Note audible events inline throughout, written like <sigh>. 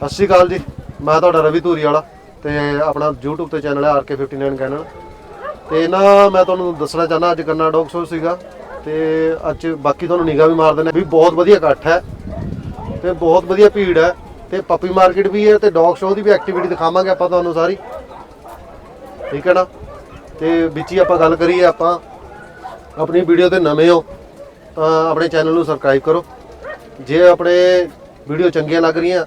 ਸਤਿ ਸ਼੍ਰੀ ਅਕਾਲ ਜੀ। ਮੈਂ ਤੁਹਾਡਾ ਰਵੀ ਧੂਰੀ ਵਾਲਾ ਤੇ ਆਪਣਾ YouTube ਤੇ ਚੈਨਲ ਹੈ RK59 ਕੈਨਲ ਤੇ ਨਾ ਮੈਂ ਤੁਹਾਨੂੰ ਦੱਸਣਾ ਚਾਹਨਾ ਅੱਜ ਕਰਨਾ ਡੌਗ ਸ਼ੋਅ ਸੀਗਾ ਤੇ ਅੱਜ ਬਾਕੀ ਤੁਹਾਨੂੰ ਨਿਗਾਹ ਵੀ ਮਾਰ ਦਿੰਦੇ ਵੀ ਬਹੁਤ ਵਧੀਆ ਇਕੱਠ ਹੈ ਤੇ ਬਹੁਤ ਵਧੀਆ ਭੀੜ ਹੈ ਤੇ ਪੱਪੀ ਮਾਰਕੀਟ ਵੀ ਹੈ ਤੇ ਡੌਗ ਸ਼ੋਅ ਦੀ ਵੀ ਐਕਟੀਵਿਟੀ ਦਿਖਾਵਾਂਗੇ ਆਪਾਂ ਤੁਹਾਨੂੰ ਸਾਰੀ। ਠੀਕ ਹੈ ਨਾ? ਤੇ ਵਿੱਚ ਹੀ ਆਪਾਂ ਗੱਲ ਕਰੀਏ ਆਪਾਂ, ਆਪਣੀ ਵੀਡੀਓ ਤੇ ਨਵੇਂ ਹੋ ਤਾਂ ਆਪਣੇ ਚੈਨਲ ਨੂੰ ਸਬਸਕ੍ਰਾਈਬ ਕਰੋ। ਜੇ ਆਪਣੇ ਵੀਡੀਓ ਚੰਗੀਆਂ ਲੱਗ ਰਹੀਆਂ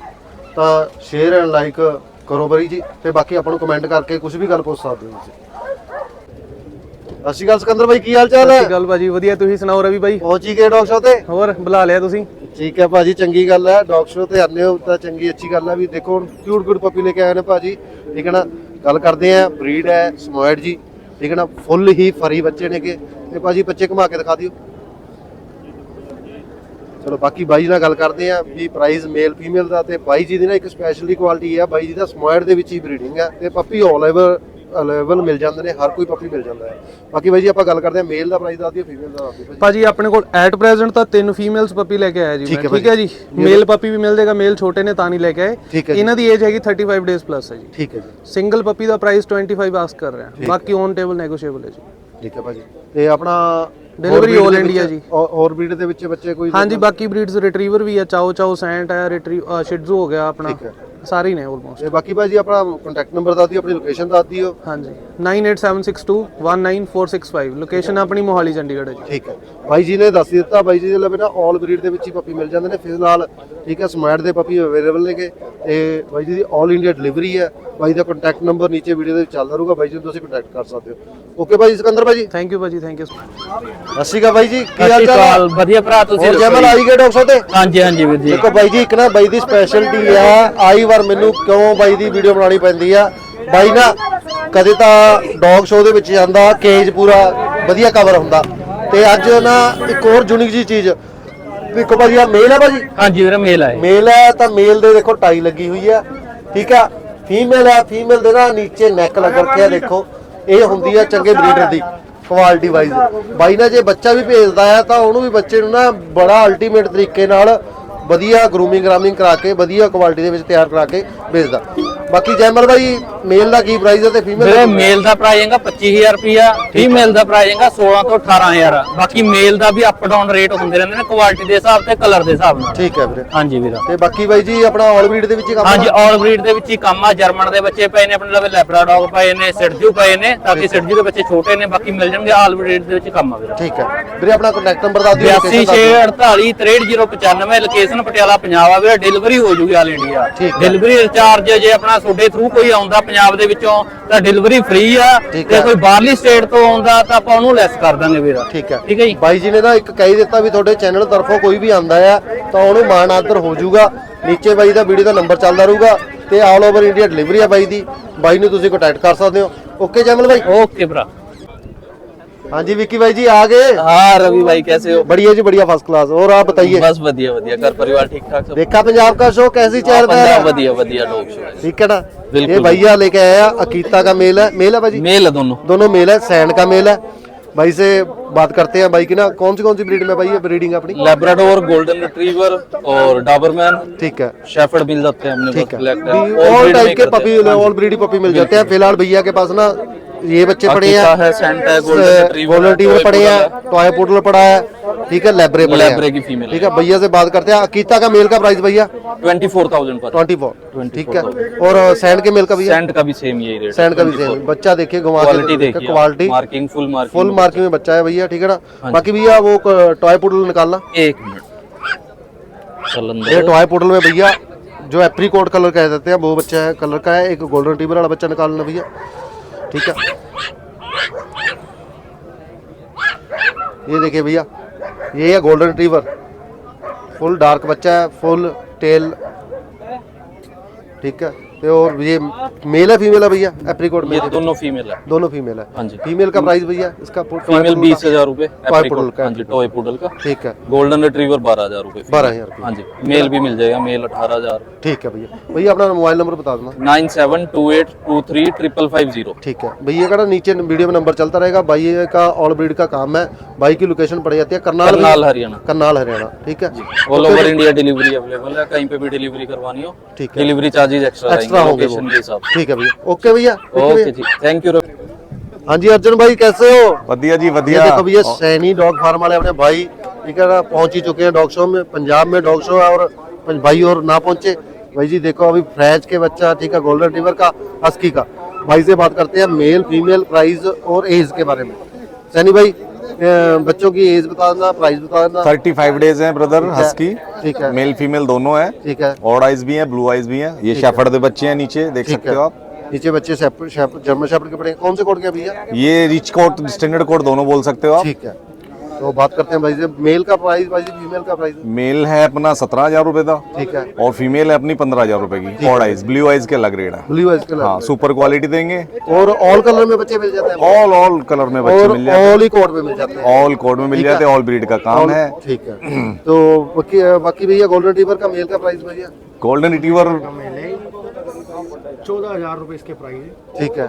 ਤਾਂ ਸ਼ੇਅਰ ਐਂਡ ਲਾਈਕ ਕਰੋ ਬਰੀ ਜੀ ਤੇ ਬਾਕੀ ਆਪਾਂ ਨੂੰ ਕਮੈਂਟ ਕਰਕੇ ਕੁਝ ਵੀ ਗੱਲ ਪੁੱਛ ਸਕਦੇ ਹੋ ਤੁਸੀਂ। ਸ਼੍ਰੀ ਅਕਾਲ ਸਿਕੰਦਰ ਭਾਈ ਕੀ ਹਾਲ ਚਾਲ ਹੈ? ਗੱਲ ਭਾਜੀ ਵਧੀਆ ਤੁਸੀਂ ਸੁਣਾਓ ਰਵੀ ਬਾਈ? ਪਹੁੰਚੀ ਗਏ ਡੌਗ ਸ਼ੋ ਤੇ? ਹੋਰ ਬੁਲਾ ਲਿਆ ਤੁਸੀਂ? ਠੀਕ ਹੈ ਭਾਜੀ ਚੰਗੀ ਗੱਲ ਹੈ ਡੌਗ ਸ਼ੋ ਤੇ ਆਨੇ ਹੋ ਤਾਂ ਚੰਗੀ ਅੱਛੀ ਗੱਲ ਹੈ। ਵੀ ਦੇਖੋ ਕਿਊਟ ਕਿਊਟ ਪੱਪੀ ਲੈ ਕੇ ਆਏ ਨੇ ਭਾਜੀ। ਠੀਕ ਹੈ ਨਾ ਗੱਲ ਕਰਦੇ ਆ ਬਰੀਡ ਹੈ ਸਮੋਇਡ ਜੀ। ਠੀਕ ਹੈ ਨਾ ਫੁੱਲ ਹੀ ਫਰੀ ਬੱਚੇ ਨੇਗੇ। ਤੇ ਭਾਜੀ ਬੱਚੇ ਘੁਮਾ ਕੇ ਦਿਖਾ ਦਿਓ। ਚਲੋ ਬਾਕੀ ਬਾਈ ਜੀ ਨਾਲ ਗੱਲ ਕਰਦੇ ਆ ਵੀ ਪ੍ਰਾਈਸ ਮੇਲ ਫੀਮੇਲ ਦਾ ਤੇ ਬਾਈ ਜੀ ਦੀ ਨਾ ਇੱਕ ਸਪੈਸ਼ਲੀ ਕੁਆਲਿਟੀ ਹੈ ਬਾਈ ਜੀ ਦਾ ਸਮੋਇਡ ਦੇ ਵਿੱਚ ਹੀ ਬਰੀਡਿੰਗ ਹੈ ਤੇ ਪੱਪੀ ਆਲ ਓਵਰ ਅਵੇਲੇਬਲ ਮਿਲ ਜਾਂਦੇ ਨੇ ਹਰ ਕੋਈ ਪੱਪੀ ਮਿਲ ਜਾਂਦਾ ਹੈ। ਬਾਕੀ ਬਾਈ ਜੀ ਆਪਾਂ ਗੱਲ ਕਰਦੇ ਆ ਮੇਲ ਦਾ ਪ੍ਰਾਈਸ ਦੱਸ ਦਿਓ ਫੀਮੇਲ ਦਾ ਦੱਸ ਦਿਓ ਭਾਜੀ ਆਪਣੇ ਕੋਲ ਐਟ ਪ੍ਰੈਜ਼ੈਂਟ ਤਾਂ ਤਿੰਨ ਫੀਮੇਲਸ ਪੱਪੀ ਲੈ ਕੇ ਆਇਆ ਜੀ ਠੀਕ ਮੈਂ ਹੈ ਠੀਕ ਹੈ ਜੀ? ਮੇਲ ਪੱਪੀ ਵੀ ਮਿਲ ਜਾਏਗਾ ਮੇਲ ਛੋਟੇ ਨੇ ਤਾਂ ਨਹੀਂ ਲੈ ਕੇ ਆਏ। ਹੈ ਇਹਨਾਂ ਦੀ ਏਜ ਹੈਗੀ 35 ਡੇਜ਼ ਪਲੱਸ ਹੈ ਜੀ। ਠੀਕ ਹੈ ਜੀ। ਸਿੰਗਲ ਪੱਪੀ ਦਾ ਪ੍ਰਾਈਸ 25 ਆਸਕ ਕਰ ਰਹੇ। ਹਾਂ ਬਾਕੀ ਔਨ ਟੇਬਲ ਨੈਗੋਸ਼ੀਏਬਲ ਹੈ ਜੀ। ਠੀਕ ਹੈ ਭਾਜੀ। ਤੇ ਆਪਣਾ ਦੇ India ਵਿੱਚ- ਜੀ। ਔਰ- ਹੋਰ ਬਰੀਡ ਦੇ ਵਿੱਚ ਬੱਚੇ ਕੋਈ ਹਾਂਜੀ ਬਾਕੀ ਬਰੀਡਸ ਰਿਟਰੀਵਰ ਵੀ ਹੈ ਚਾਓ ਚਾਓ ਸੈਂਟ ਹੈ ਰਿਟਰੀਵ ਸ਼ਿਟਜ਼ੂ ਹੋ ਗਿਆ ਆਪਣਾ। ਸਾਰੇ ਹੀ ਨੇ ਆਲਮੋਸਟ ਤੇ ਬਾਕੀ ਭਾਜੀ ਆਪਣਾ ਕੰਟੈਕਟ ਨੰਬਰ ਦੱਸ ਦਿਓ ਆਪਣੀ ਲੋਕੇਸ਼ਨ ਦੱਸ ਦਿਓ। ਹਾਂਜੀ। 9876219465 ਲੋਕੇਸ਼ਨ ਆਪਣੀ ਮੋਹਾਲੀ ਚੰਡੀਗੜ੍ਹ ਹੈ ਜੀ। ਠੀਕ ਹੈ। ਬਾਈ ਜੀ ਨੇ ਦੱਸ ਦਿੱਤਾ ਬਾਈ ਜੀ ਦੇ ਲਵੇ ਨਾ ਆਲ ਬਰੀਡ ਦੇ ਵਿੱਚ ਹੀ ਪੱਪੀ ਮਿਲ ਜਾਂਦੇ ਨੇ ਫਿਲਹਾਲ ਠੀਕ ਹੈ ਸਮੈਟ ਦੇ ਪੱਪੀ ਅਵੇਲੇਬਲ ਨੇਗੇ। ਤੇ ਬਾਈ ਜੀ ਦੀ ਆਲ ਇੰਡੀਆ ਡਿਲੀਵਰੀ ਹੈ। ਬਾਈ ਦਾ ਕੰਟੈਕਟ ਨੰਬਰ ਨੀਚੇ ਵੀਡੀਓ ਦੇ ਵਿੱਚ ਚੱਲਦਾ ਰਹੂਗਾ। ਬਾਈ ਜੀ ਨੂੰ ਤੁਸੀਂ ਕੰਟੈਕਟ ਕਰ ਸਕਦੇ ਹੋ। ਓਕੇ ਭਾਈ ਸਿਕੰਦਰ ਭਾਈ ਥੈਂਕ ਯੂ ਭਾਜੀ ਥੈਂਕ ਯੂ ਅਕਾਲ ਬਾਈ ਜੀ ਕੀ ਹਾਲ ਚਾਲ ਹੈ ਵਧੀਆ ਭਰਾ ਤੁਸੀਂ ਹੋਰ ਜਮਲ ਆਈ ਗਏ ਡਾਕਟਰ ਤੇ? ਹਾਂਜੀ ਹਾਂਜੀ ਵੀਰ ਜੀ। ਦੇਖੋ ਬਾਈ ਜੀ ਇੱਕ ਨਾ ਬਾਈ ਦੀ ਸਪੈਸ਼ਲਟੀ ਆ ਆਈ ਵਾਰ ਮੈਨੂੰ ਕਿਉਂ ਬਾਈ ਦੀ ਵੀਡੀਓ ਬਣਾਉਣੀ ਪੈਂਦੀ ਆ? ਬਾਈ ਨਾ ਕਦੇ ਤਾਂ ਡੌਗ ਸ਼ੋਅ ਦੇ ਵਿੱਚ ਜਾਂਦਾ ਕੇਜ ਪੂਰਾ ਵਧੀਆ ਕਵਰ ਹੁੰਦਾ। ਤੇ ਅੱਜ ਨਾ ਇੱਕ ਹੋਰ ਯੂਨਿਕ ਜੀ ਚੀਜ਼ ਦੇਖੋ ਭਾਜੀ ਆ ਮੇਲ ਆ ਭਾਜੀ? ਹਾਂਜੀ ਵੀਰ ਮੇਲ ਆਏ ਮੇਲ ਹੈ ਤਾਂ ਮੇਲ ਦੇ ਦੇਖੋ ਟਾਈ ਲੱਗੀ ਹੋਈ ਆ ਠੀਕ ਆ? ਫੀਮੇਲ ਹੈ ਫੀਮੇਲ ਦੇ ਨਾ ਨੀਚੇ ਨੈਕ ਲੱਗ ਰੱਖਿਆ ਦੇਖੋ। ਇਹ ਹੁੰਦੀ ਆ ਚੰਗੇ ਬਰੀਡਰ ਦੀ। ਕੁਆਲਿਟੀ ਵਾਈਜ਼ ਬਾਈ ਨਾ ਜੇ ਬੱਚਾ ਵੀ ਭੇਜਦਾ ਆ ਤਾਂ ਉਹਨੂੰ ਵੀ ਬੱਚੇ ਨੂੰ ਨਾ ਬੜਾ ਅਲਟੀਮੇਟ ਤਰੀਕੇ ਨਾਲ ਵਧੀਆ ਗਰੂਮਿੰਗ ਗ੍ਰਾਮਿੰਗ ਕਰਾ ਕੇ, ਵਧੀਆ ਕੁਆਲਿਟੀ ਦੇ ਵਿੱਚ ਤਿਆਰ ਕਰਾ ਕੇ ਭੇਜਦਾ। ਬਾਕੀ ਜੈਮਲ ਬਾਈ ਮੇਲ ਦਾ ਕੀ ਪ੍ਰਾਈਸ ਹੈ ਤੇ ਫੀਮੇਲ ਵੀਰੇ ਮੇਲ ਦਾ ਪ੍ਰਾਈਸ ਹੈਗਾ 25000 ਰੁਪਿਆ ਫੀਮੇਲ ਦਾ ਪ੍ਰਾਈਸ ਹੈਗਾ 16 ਤੋਂ 18000 ਬਾਕੀ ਮੇਲ ਦਾ ਵੀ ਅਪ ਡਾਊਨ ਰੇਟ ਹੁੰਦੇ ਰਹਿੰਦੇ ਨੇ ਕੁਆਲਿਟੀ ਦੇ ਹਿਸਾਬ ਤੇ ਕਲਰ ਦੇ ਹਿਸਾਬ ਨਾਲ। ਠੀਕ ਹੈ ਵੀਰੇ। ਹਾਂਜੀ ਵੀਰ। ਤੇ ਬਾਕੀ ਬਾਈ ਜੀ ਆਪਣਾ ਆਲ ਬਰੀਡ ਦੇ ਵਿੱਚ ਹੀ ਕੰਮ ਹਾਂਜੀ ਆਲ ਬਰੀਡ ਦੇ ਵਿੱਚ ਹੀ ਕੰਮ ਆ। ਜਰਮਨ ਦੇ ਬੱਚੇ ਪਏ ਨੇ ਆਪਣੇ ਲਵੇ ਲੈਬਰਾਡੋਗ ਪਏ ਨੇ ਸਿਰਜੂ ਪਏ ਨੇ ਤਾਂ ਕਿ ਸਿਰਜੂ ਦੇ ਬੱਚੇ ਛੋਟੇ ਨੇ ਬਾਕੀ ਮਿਲ ਜਾਣਗੇ ਆਲ ਬਰੀਡ ਦੇ ਵਿੱਚ ਕੰਮ ਆ ਵੀਰ। ਠੀਕ ਹੈ ਵੀਰੇ ਆਪਣਾ ਕੰਟੈਕਟ ਨੰਬਰ ਦੱਸ ਦਿਓ location ਦੱਸ ਦਿਓ। 8648 ਲੋਕੇਸ਼ਨ ਪਟਿਆਲਾ ਪੰਜਾਬ ਆ ਵੀਰੇ ਡਿਲੀਵਰੀ ਹੋ ਜੂਗੀ ਆਲ ਇੰਡੀਆ ਠੀਕ ਹੈ। ਡਿਲੀਵਰੀ ਰਿਚਾਰਜ ਜੇ ਆਪਣਾ ਤੁਹਾਡੇ ਥਰੂ ਕੋਈ ਆਉਂਦਾ ਪੰਜਾਬ ਦੇ ਵਿੱਚੋਂ ਤਾਂ ਡਿਲੀਵਰੀ ਫ੍ਰੀ ਆ। ਤੇ। ਕੋਈ ਬਾਹਰਲੀ ਸਟੇਟ ਤੋਂ ਆਉਂਦਾ ਤਾਂ ਆਪਾਂ ਉਹਨੂੰ ਲੈਸ ਕਰ ਦਾਂਗੇ ਵੀਰ। ਠੀਕ ਹੈ ਠੀਕ ਹੈ ਜੀ? ਬਾਈ ਜੀ ਨੇ ਨਾ ਇੱਕ ਕਹਿ ਦਿੱਤਾ ਵੀ ਤੁਹਾਡੇ ਚੈਨਲ ਤਰਫੋਂ ਕੋਈ ਵੀ ਆਂਦਾ ਆ ਤਾਂ ਉਹਨੂੰ ਮਾਣ ਆਦਰ ਹੋ ਜਾਊਗਾ। ਨੀਚੇ ਬਾਈ ਦਾ ਵੀਡੀਓ ਦਾ ਨੰਬਰ ਚੱਲਦਾ ਰਹੂਗਾ ਤੇ ਆਲ ਓਵਰ ਇੰਡੀਆ ਡਿਲੀਵਰੀ ਆ ਬਾਈ ਦੀ। ਬਾਈ ਨੂੰ ਤੁਸੀਂ ਕੰਟੈਕਟ ਕਰ ਸਕਦੇ ਹੋ। ਓਕੇ ਜੈਮਲ ਬਾਈ? ओके हाँ जी विक्की भाई जी आ गए हाँ रवि भाई कैसे हो बढ़िया जी बढ़िया फ़र्स्ट क्लास और आप बताइए बस बढ़िया बढ़िया घर परिवार ठीक ठाक सब देखा पंजाब का शो कैसी चल रहा है बढ़िया बढ़िया लोग शो ठीक है ना ये भैया लेके आया अकीता का मेला है मेल भाई मेल है दोनों दोनों मेल है सैंड का मेल है भाई से बात करते हैं भाई की ना कौन सी कौन सी ब्रीड में भाई है ब्रीडिंग अपनी लेब्राडोर गोल्डन रिट्रीवर और डाबरमैन ठीक है शेफर्ड मिल जाते हैं हमने ठीक है ऑल टाइप के पपी ऑल ब्रीडी पपी मिल जाते हैं फ़िलहाल भैया के पास ना ये बच्चे पड़े अकीता हैं है सेंट है गोल्डन रिट्रीवर गोल्डन टीवर पड़े हैं टॉय पुडल पड़ा है ठीक है लेब्रे पड़े लेब्रे हैं की फीमेल ठीक है भैया से बात करते हैं अकीता का मेल का प्राइस भैया ट्वेंटी फोर थाउजेंड पर ट्वेंटी फोर ठीक है और सैंड के मेल का भैया सेंट का भी सेम यही रेट सैंड का भी सेम बच्चा देखिए घुमा क्वालिटी के देखिए quality marking full marking full marking में बच्चा है भैया ठीक है ना बाकी भैया वो टॉय पुडल निकालना एक मिनट चल ये अंदर टॉय पुडल में भैया जो एप्रीकोट कलर कह देते हैं वो बच्चा है कलर का है एक गोल्डन टीबर वाला बच्चा निकालना भैया ठीक है ये देखिए भैया ये है गोल्डन रिट्रीवर फुल डार्क बच्चा है फुल टेल ठीक है तो और ये मेल है फीमेल है भैया? एप्रीकोट में ये दोनों फीमेल है। दोनों फीमेल है। हाँ जी। फीमेल का प्राइस भैया इसका फीमेल बीस हज़ार रूपए टॉय पुडल का। हाँ जी टॉय पुडल का। ठीक है। गोल्डन रिट्रीवर बारह हज़ार रूपए। बारह हज़ार हाँ जी मेल भी मिल जाएगा मेल अठारह हज़ार। ठीक है भैया। भैया अपना मोबाइल नंबर बता देना। Nine seven two eight two three triple five zero. ठीक है। भैया का ना नीचे वीडियो में नंबर चलता रहेगा। भाई का ऑल ब्रीड का काम है। भाई की लोकेशन पड़ जाती है। करनाल करनाल हरियाणा। करनाल हरियाणा। ठीक है। All over India delivery available है। कहीं पे भी डिलीवरी करवानी हो। ठीक है। डिलीवरी चार्जेज एक्स्ट्रा एक्स्ट्रा होंगे वो ठीक है भैया। ओके भैया थैंक यू हाँ जी अर्जुन भाई कैसे हो? वधिया जी वधिया देखो भैया सैनी डॉग फार्म वाले अपने भाई ठीक है पहुँच ही चुके हैं डॉग शो में पंजाब में डॉग शो है और भाई और ना पहुँचे। भाई जी देखो अभी फ्रेंच के बच्चा ठीक है गोल्डन रिवर का हस्की का। भाई से बात करते हैं मेल फीमेल प्राइस और एज के बारे में। सैनी भाई बच्चों की एज बता देना प्राइस बता देना 35 डेज हैं ब्रदर हस्की ठीक है मेल फीमेल दोनों हैं ठीक है ऑड आइज भी हैं ब्लू आइज भी हैं ये शेफर्ड के बच्चे हैं नीचे देख ठीक सकते है हो आप नीचे बच्चे शेप- शेप- जर्मन शेपर्ड के पड़े कौन से कोड के भैया ये रिच कोट स्टैंडर्ड कोट दोनों बोल सकते हो आप ठीक है तो बात करते हैं भाई से मेल का प्राइस भाई जी फीमेल का प्राइस मेल है अपना सत्रह हज़ार रूपए का। ठीक है। और फीमेल है अपनी पंद्रह हज़ार रूपए की। ऑड आइज़ ब्लू आइज़ के अलग रेट है। ब्लू है इसके हाँ सुपर क्वालिटी देंगे। और ऑल कलर में बच्चे मिल जाते हैं। ऑल ऑल कलर में बच्चे मिल जाते हैं। ऑल ही कोड में मिल जाते हैं। ऑल कोड में मिल जाते हैं ऑल ब्रीड का काम है। ठीक है। <clears throat> तो बाकी बाकी भैया गोल्डन रिवर का मेल का प्राइस भैया? गोल्डन रिट्रीवर चौदह हज़ार रुपए इसके प्राइस ठीक है।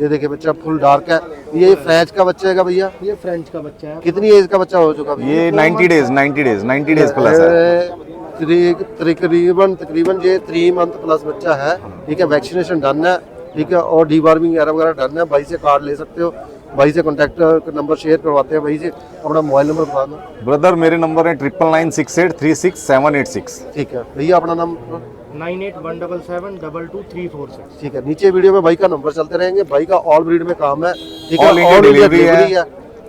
ये देखिए बच्चा फुल डार्क है। ये फ्रेंच का बच्चा है भैया? ये फ्रेंच का बच्चा है। कितनी एज का बच्चा हो चुका ये 90 डेज़ 90 डेज़ 90 डेज़ प्लस है। तकरीबन तकरीबन ये थ्री मंथ प्लस बच्चा है। ठीक है वैक्सीनेशन डन है। ठीक है और डी वार्मिंग वगैरह डन है। भाई से कार्ड ले सकते हो। भाई से कॉन्टैक्ट नंबर शेयर करवाते हैं। भाई से अपना मोबाइल नंबर बता दो। ब्रदर मेरे नंबर है triple nine six eight three six seven eight six ठीक है भैया अपना number nine eight one double seven double two three four six. ठीक है नीचे वीडियो में भाई का नंबर चलते रहेंगे भाई का ऑल ब्रीड में काम है। ठीक है India All है।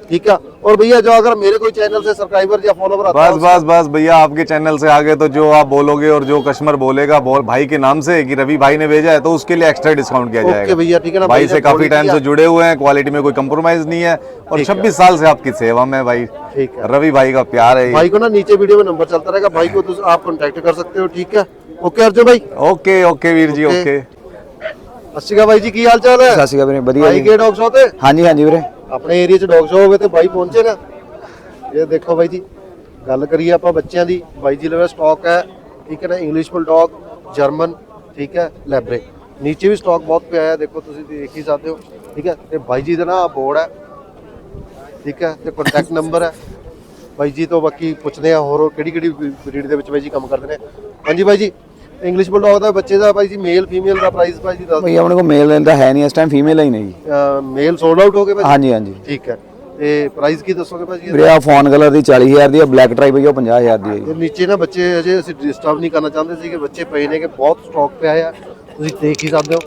ठीक है और भैया जो अगर मेरे कोई चैनल से सब्सक्राइबर या फॉलोवर आता बस बस बस भैया आपके चैनल से आगे तो जो आप बोलोगे और जो कस्टमर बोलेगा बोल भाई के नाम से कि रवि भाई ने भेजा है तो उसके लिए एक्स्ट्रा डिस्काउंट किया ओके जाएगा। भैया ठीक है ना भाई ने से काफ़ी टाइम से जुड़े हुए हैं क्वालिटी में कोई कम्प्रोमाइज नहीं है और छब्बीस साल से आपकी सेवा में भाई। ठीक है। रवि भाई का प्यार है। भाई को ना नीचे वीडियो में नंबर चलता रहेगा भाई को तो आप कांटेक्ट कर सकते हो ठीक है? ਓਕੇ ਅਰਜੋ ਬਾਈ। ਓਕੇ ਓਕੇ ਵੀਰ ਜੀ ਓਕੇ। ਅਸੀਗਾ ਬਾਈ ਜੀ ਕੀ ਹਾਲ ਚਾਲ ਹੈ? ਸਤਿ ਵੀਰੇ ਵਧੀਆ ਬਾਈ ਕੇ ਡੌਗ ਸ਼ੋ ਤੇ? ਹਾਂਜੀ ਹਾਂਜੀ ਵੀਰੇ। ਆਪਣੇ ਏਰੀਆ 'ਚ ਡੌਗ ਸ਼ੋ ਹੋਵੇ ਤੇ ਬਾਈ ਪਹੁੰਚੇ ਨਾ। ਇਹ ਦੇਖੋ ਬਾਈ ਜੀ ਗੱਲ ਕਰੀਏ ਆਪਾਂ ਬੱਚਿਆਂ ਦੀ। ਬਾਈ ਜੀ ਲਵੇ ਸਟਾਕ ਹੈ ਠੀਕ ਹੈ ਨਾ? ਇੰਗਲਿਸ਼ ਬੁਲਡੌਗ ਜਰਮਨ ਠੀਕ ਹੈ? ਲੈਬਰੇ ਨੀਚੇ ਵੀ ਸਟਾਕ ਬਹੁਤ ਪਿਆ ਹੈ ਦੇਖੋ ਤੁਸੀਂ ਦੇਖ ਹੀ ਸਕਦੇ ਹੋ ਠੀਕ ਹੈ? ਤੇ ਬਾਈ ਜੀ ਦਾ ਨਾ ਬੋਰਡ ਹੈ ਠੀਕ ਹੈ? ਤੇ ਕੰਟੈਕਟ ਨੰਬਰ ਹੈ। ਬਾਈ ਜੀ ਤੋਂ ਬਾਕੀ ਪੁੱਛਦੇ ਆ ਹੋਰ ਕਿਹੜੀ ਕਿਹੜੀ ਬਰੀਡ ਦੇ ਵਿੱਚ ਬਾਈ ਜੀ ਕੰਮ ਕਰਦੇ ਨੇ। ਹਾਂਜੀ ਬਾਈ ਜੀ ਇੰਗਲਿਸ਼ ਬੁਲਡੌਗ ਦਾ ਬੱਚੇ ਦਾ ਬਾਈ ਜੀ ਮੇਲ ਫੀਮੇਲ ਦਾ ਪ੍ਰਾਈਸ ਬਾਈ ਜੀ ਦੱਸ ਭਈ ਆਪਣੇ ਕੋਲ ਮੇਲ ਤਾਂ ਹੈ ਨਹੀਂ ਇਸ ਟਾਈਮ ਫੀਮੇਲ ਹੀ ਨਹੀਂ ਜੀ। ਮੇਲ ਸੋਲਡ ਆਊਟ ਹੋ ਗਏ ਭਾਜੀ ਹਾਂਜੀ ਹਾਂਜੀ। ਠੀਕ ਹੈ। ਤੇ ਪ੍ਰਾਈਸ ਕੀ ਦੱਸੋਗੇ ਭਾਜੀ? ਵੀਰੇ ਆ ਫੋਨ ਕਲਰ ਦੀ 40000 ਦੀ ਆ ਬਲੈਕ ਟਰਾਈ ਭਈ ਉਹ 50000 ਦੀ ਹੈ ਜੀ। ਤੇ ਨੀਚੇ ਨਾ ਬੱਚੇ ਅਜੇ ਅਸੀਂ ਡਿਸਟਰਬ ਨਹੀਂ ਕਰਨਾ ਚਾਹੁੰਦੇ ਸੀ ਕਿ ਬੱਚੇ ਪਏ ਨੇ ਕਿ ਬਹੁਤ ਸਟਾਕ ਪਿਆ ਆ। ਤੁਸੀਂ ਦੇਖ ਹੀ ਸਕਦੇ ਹੋ।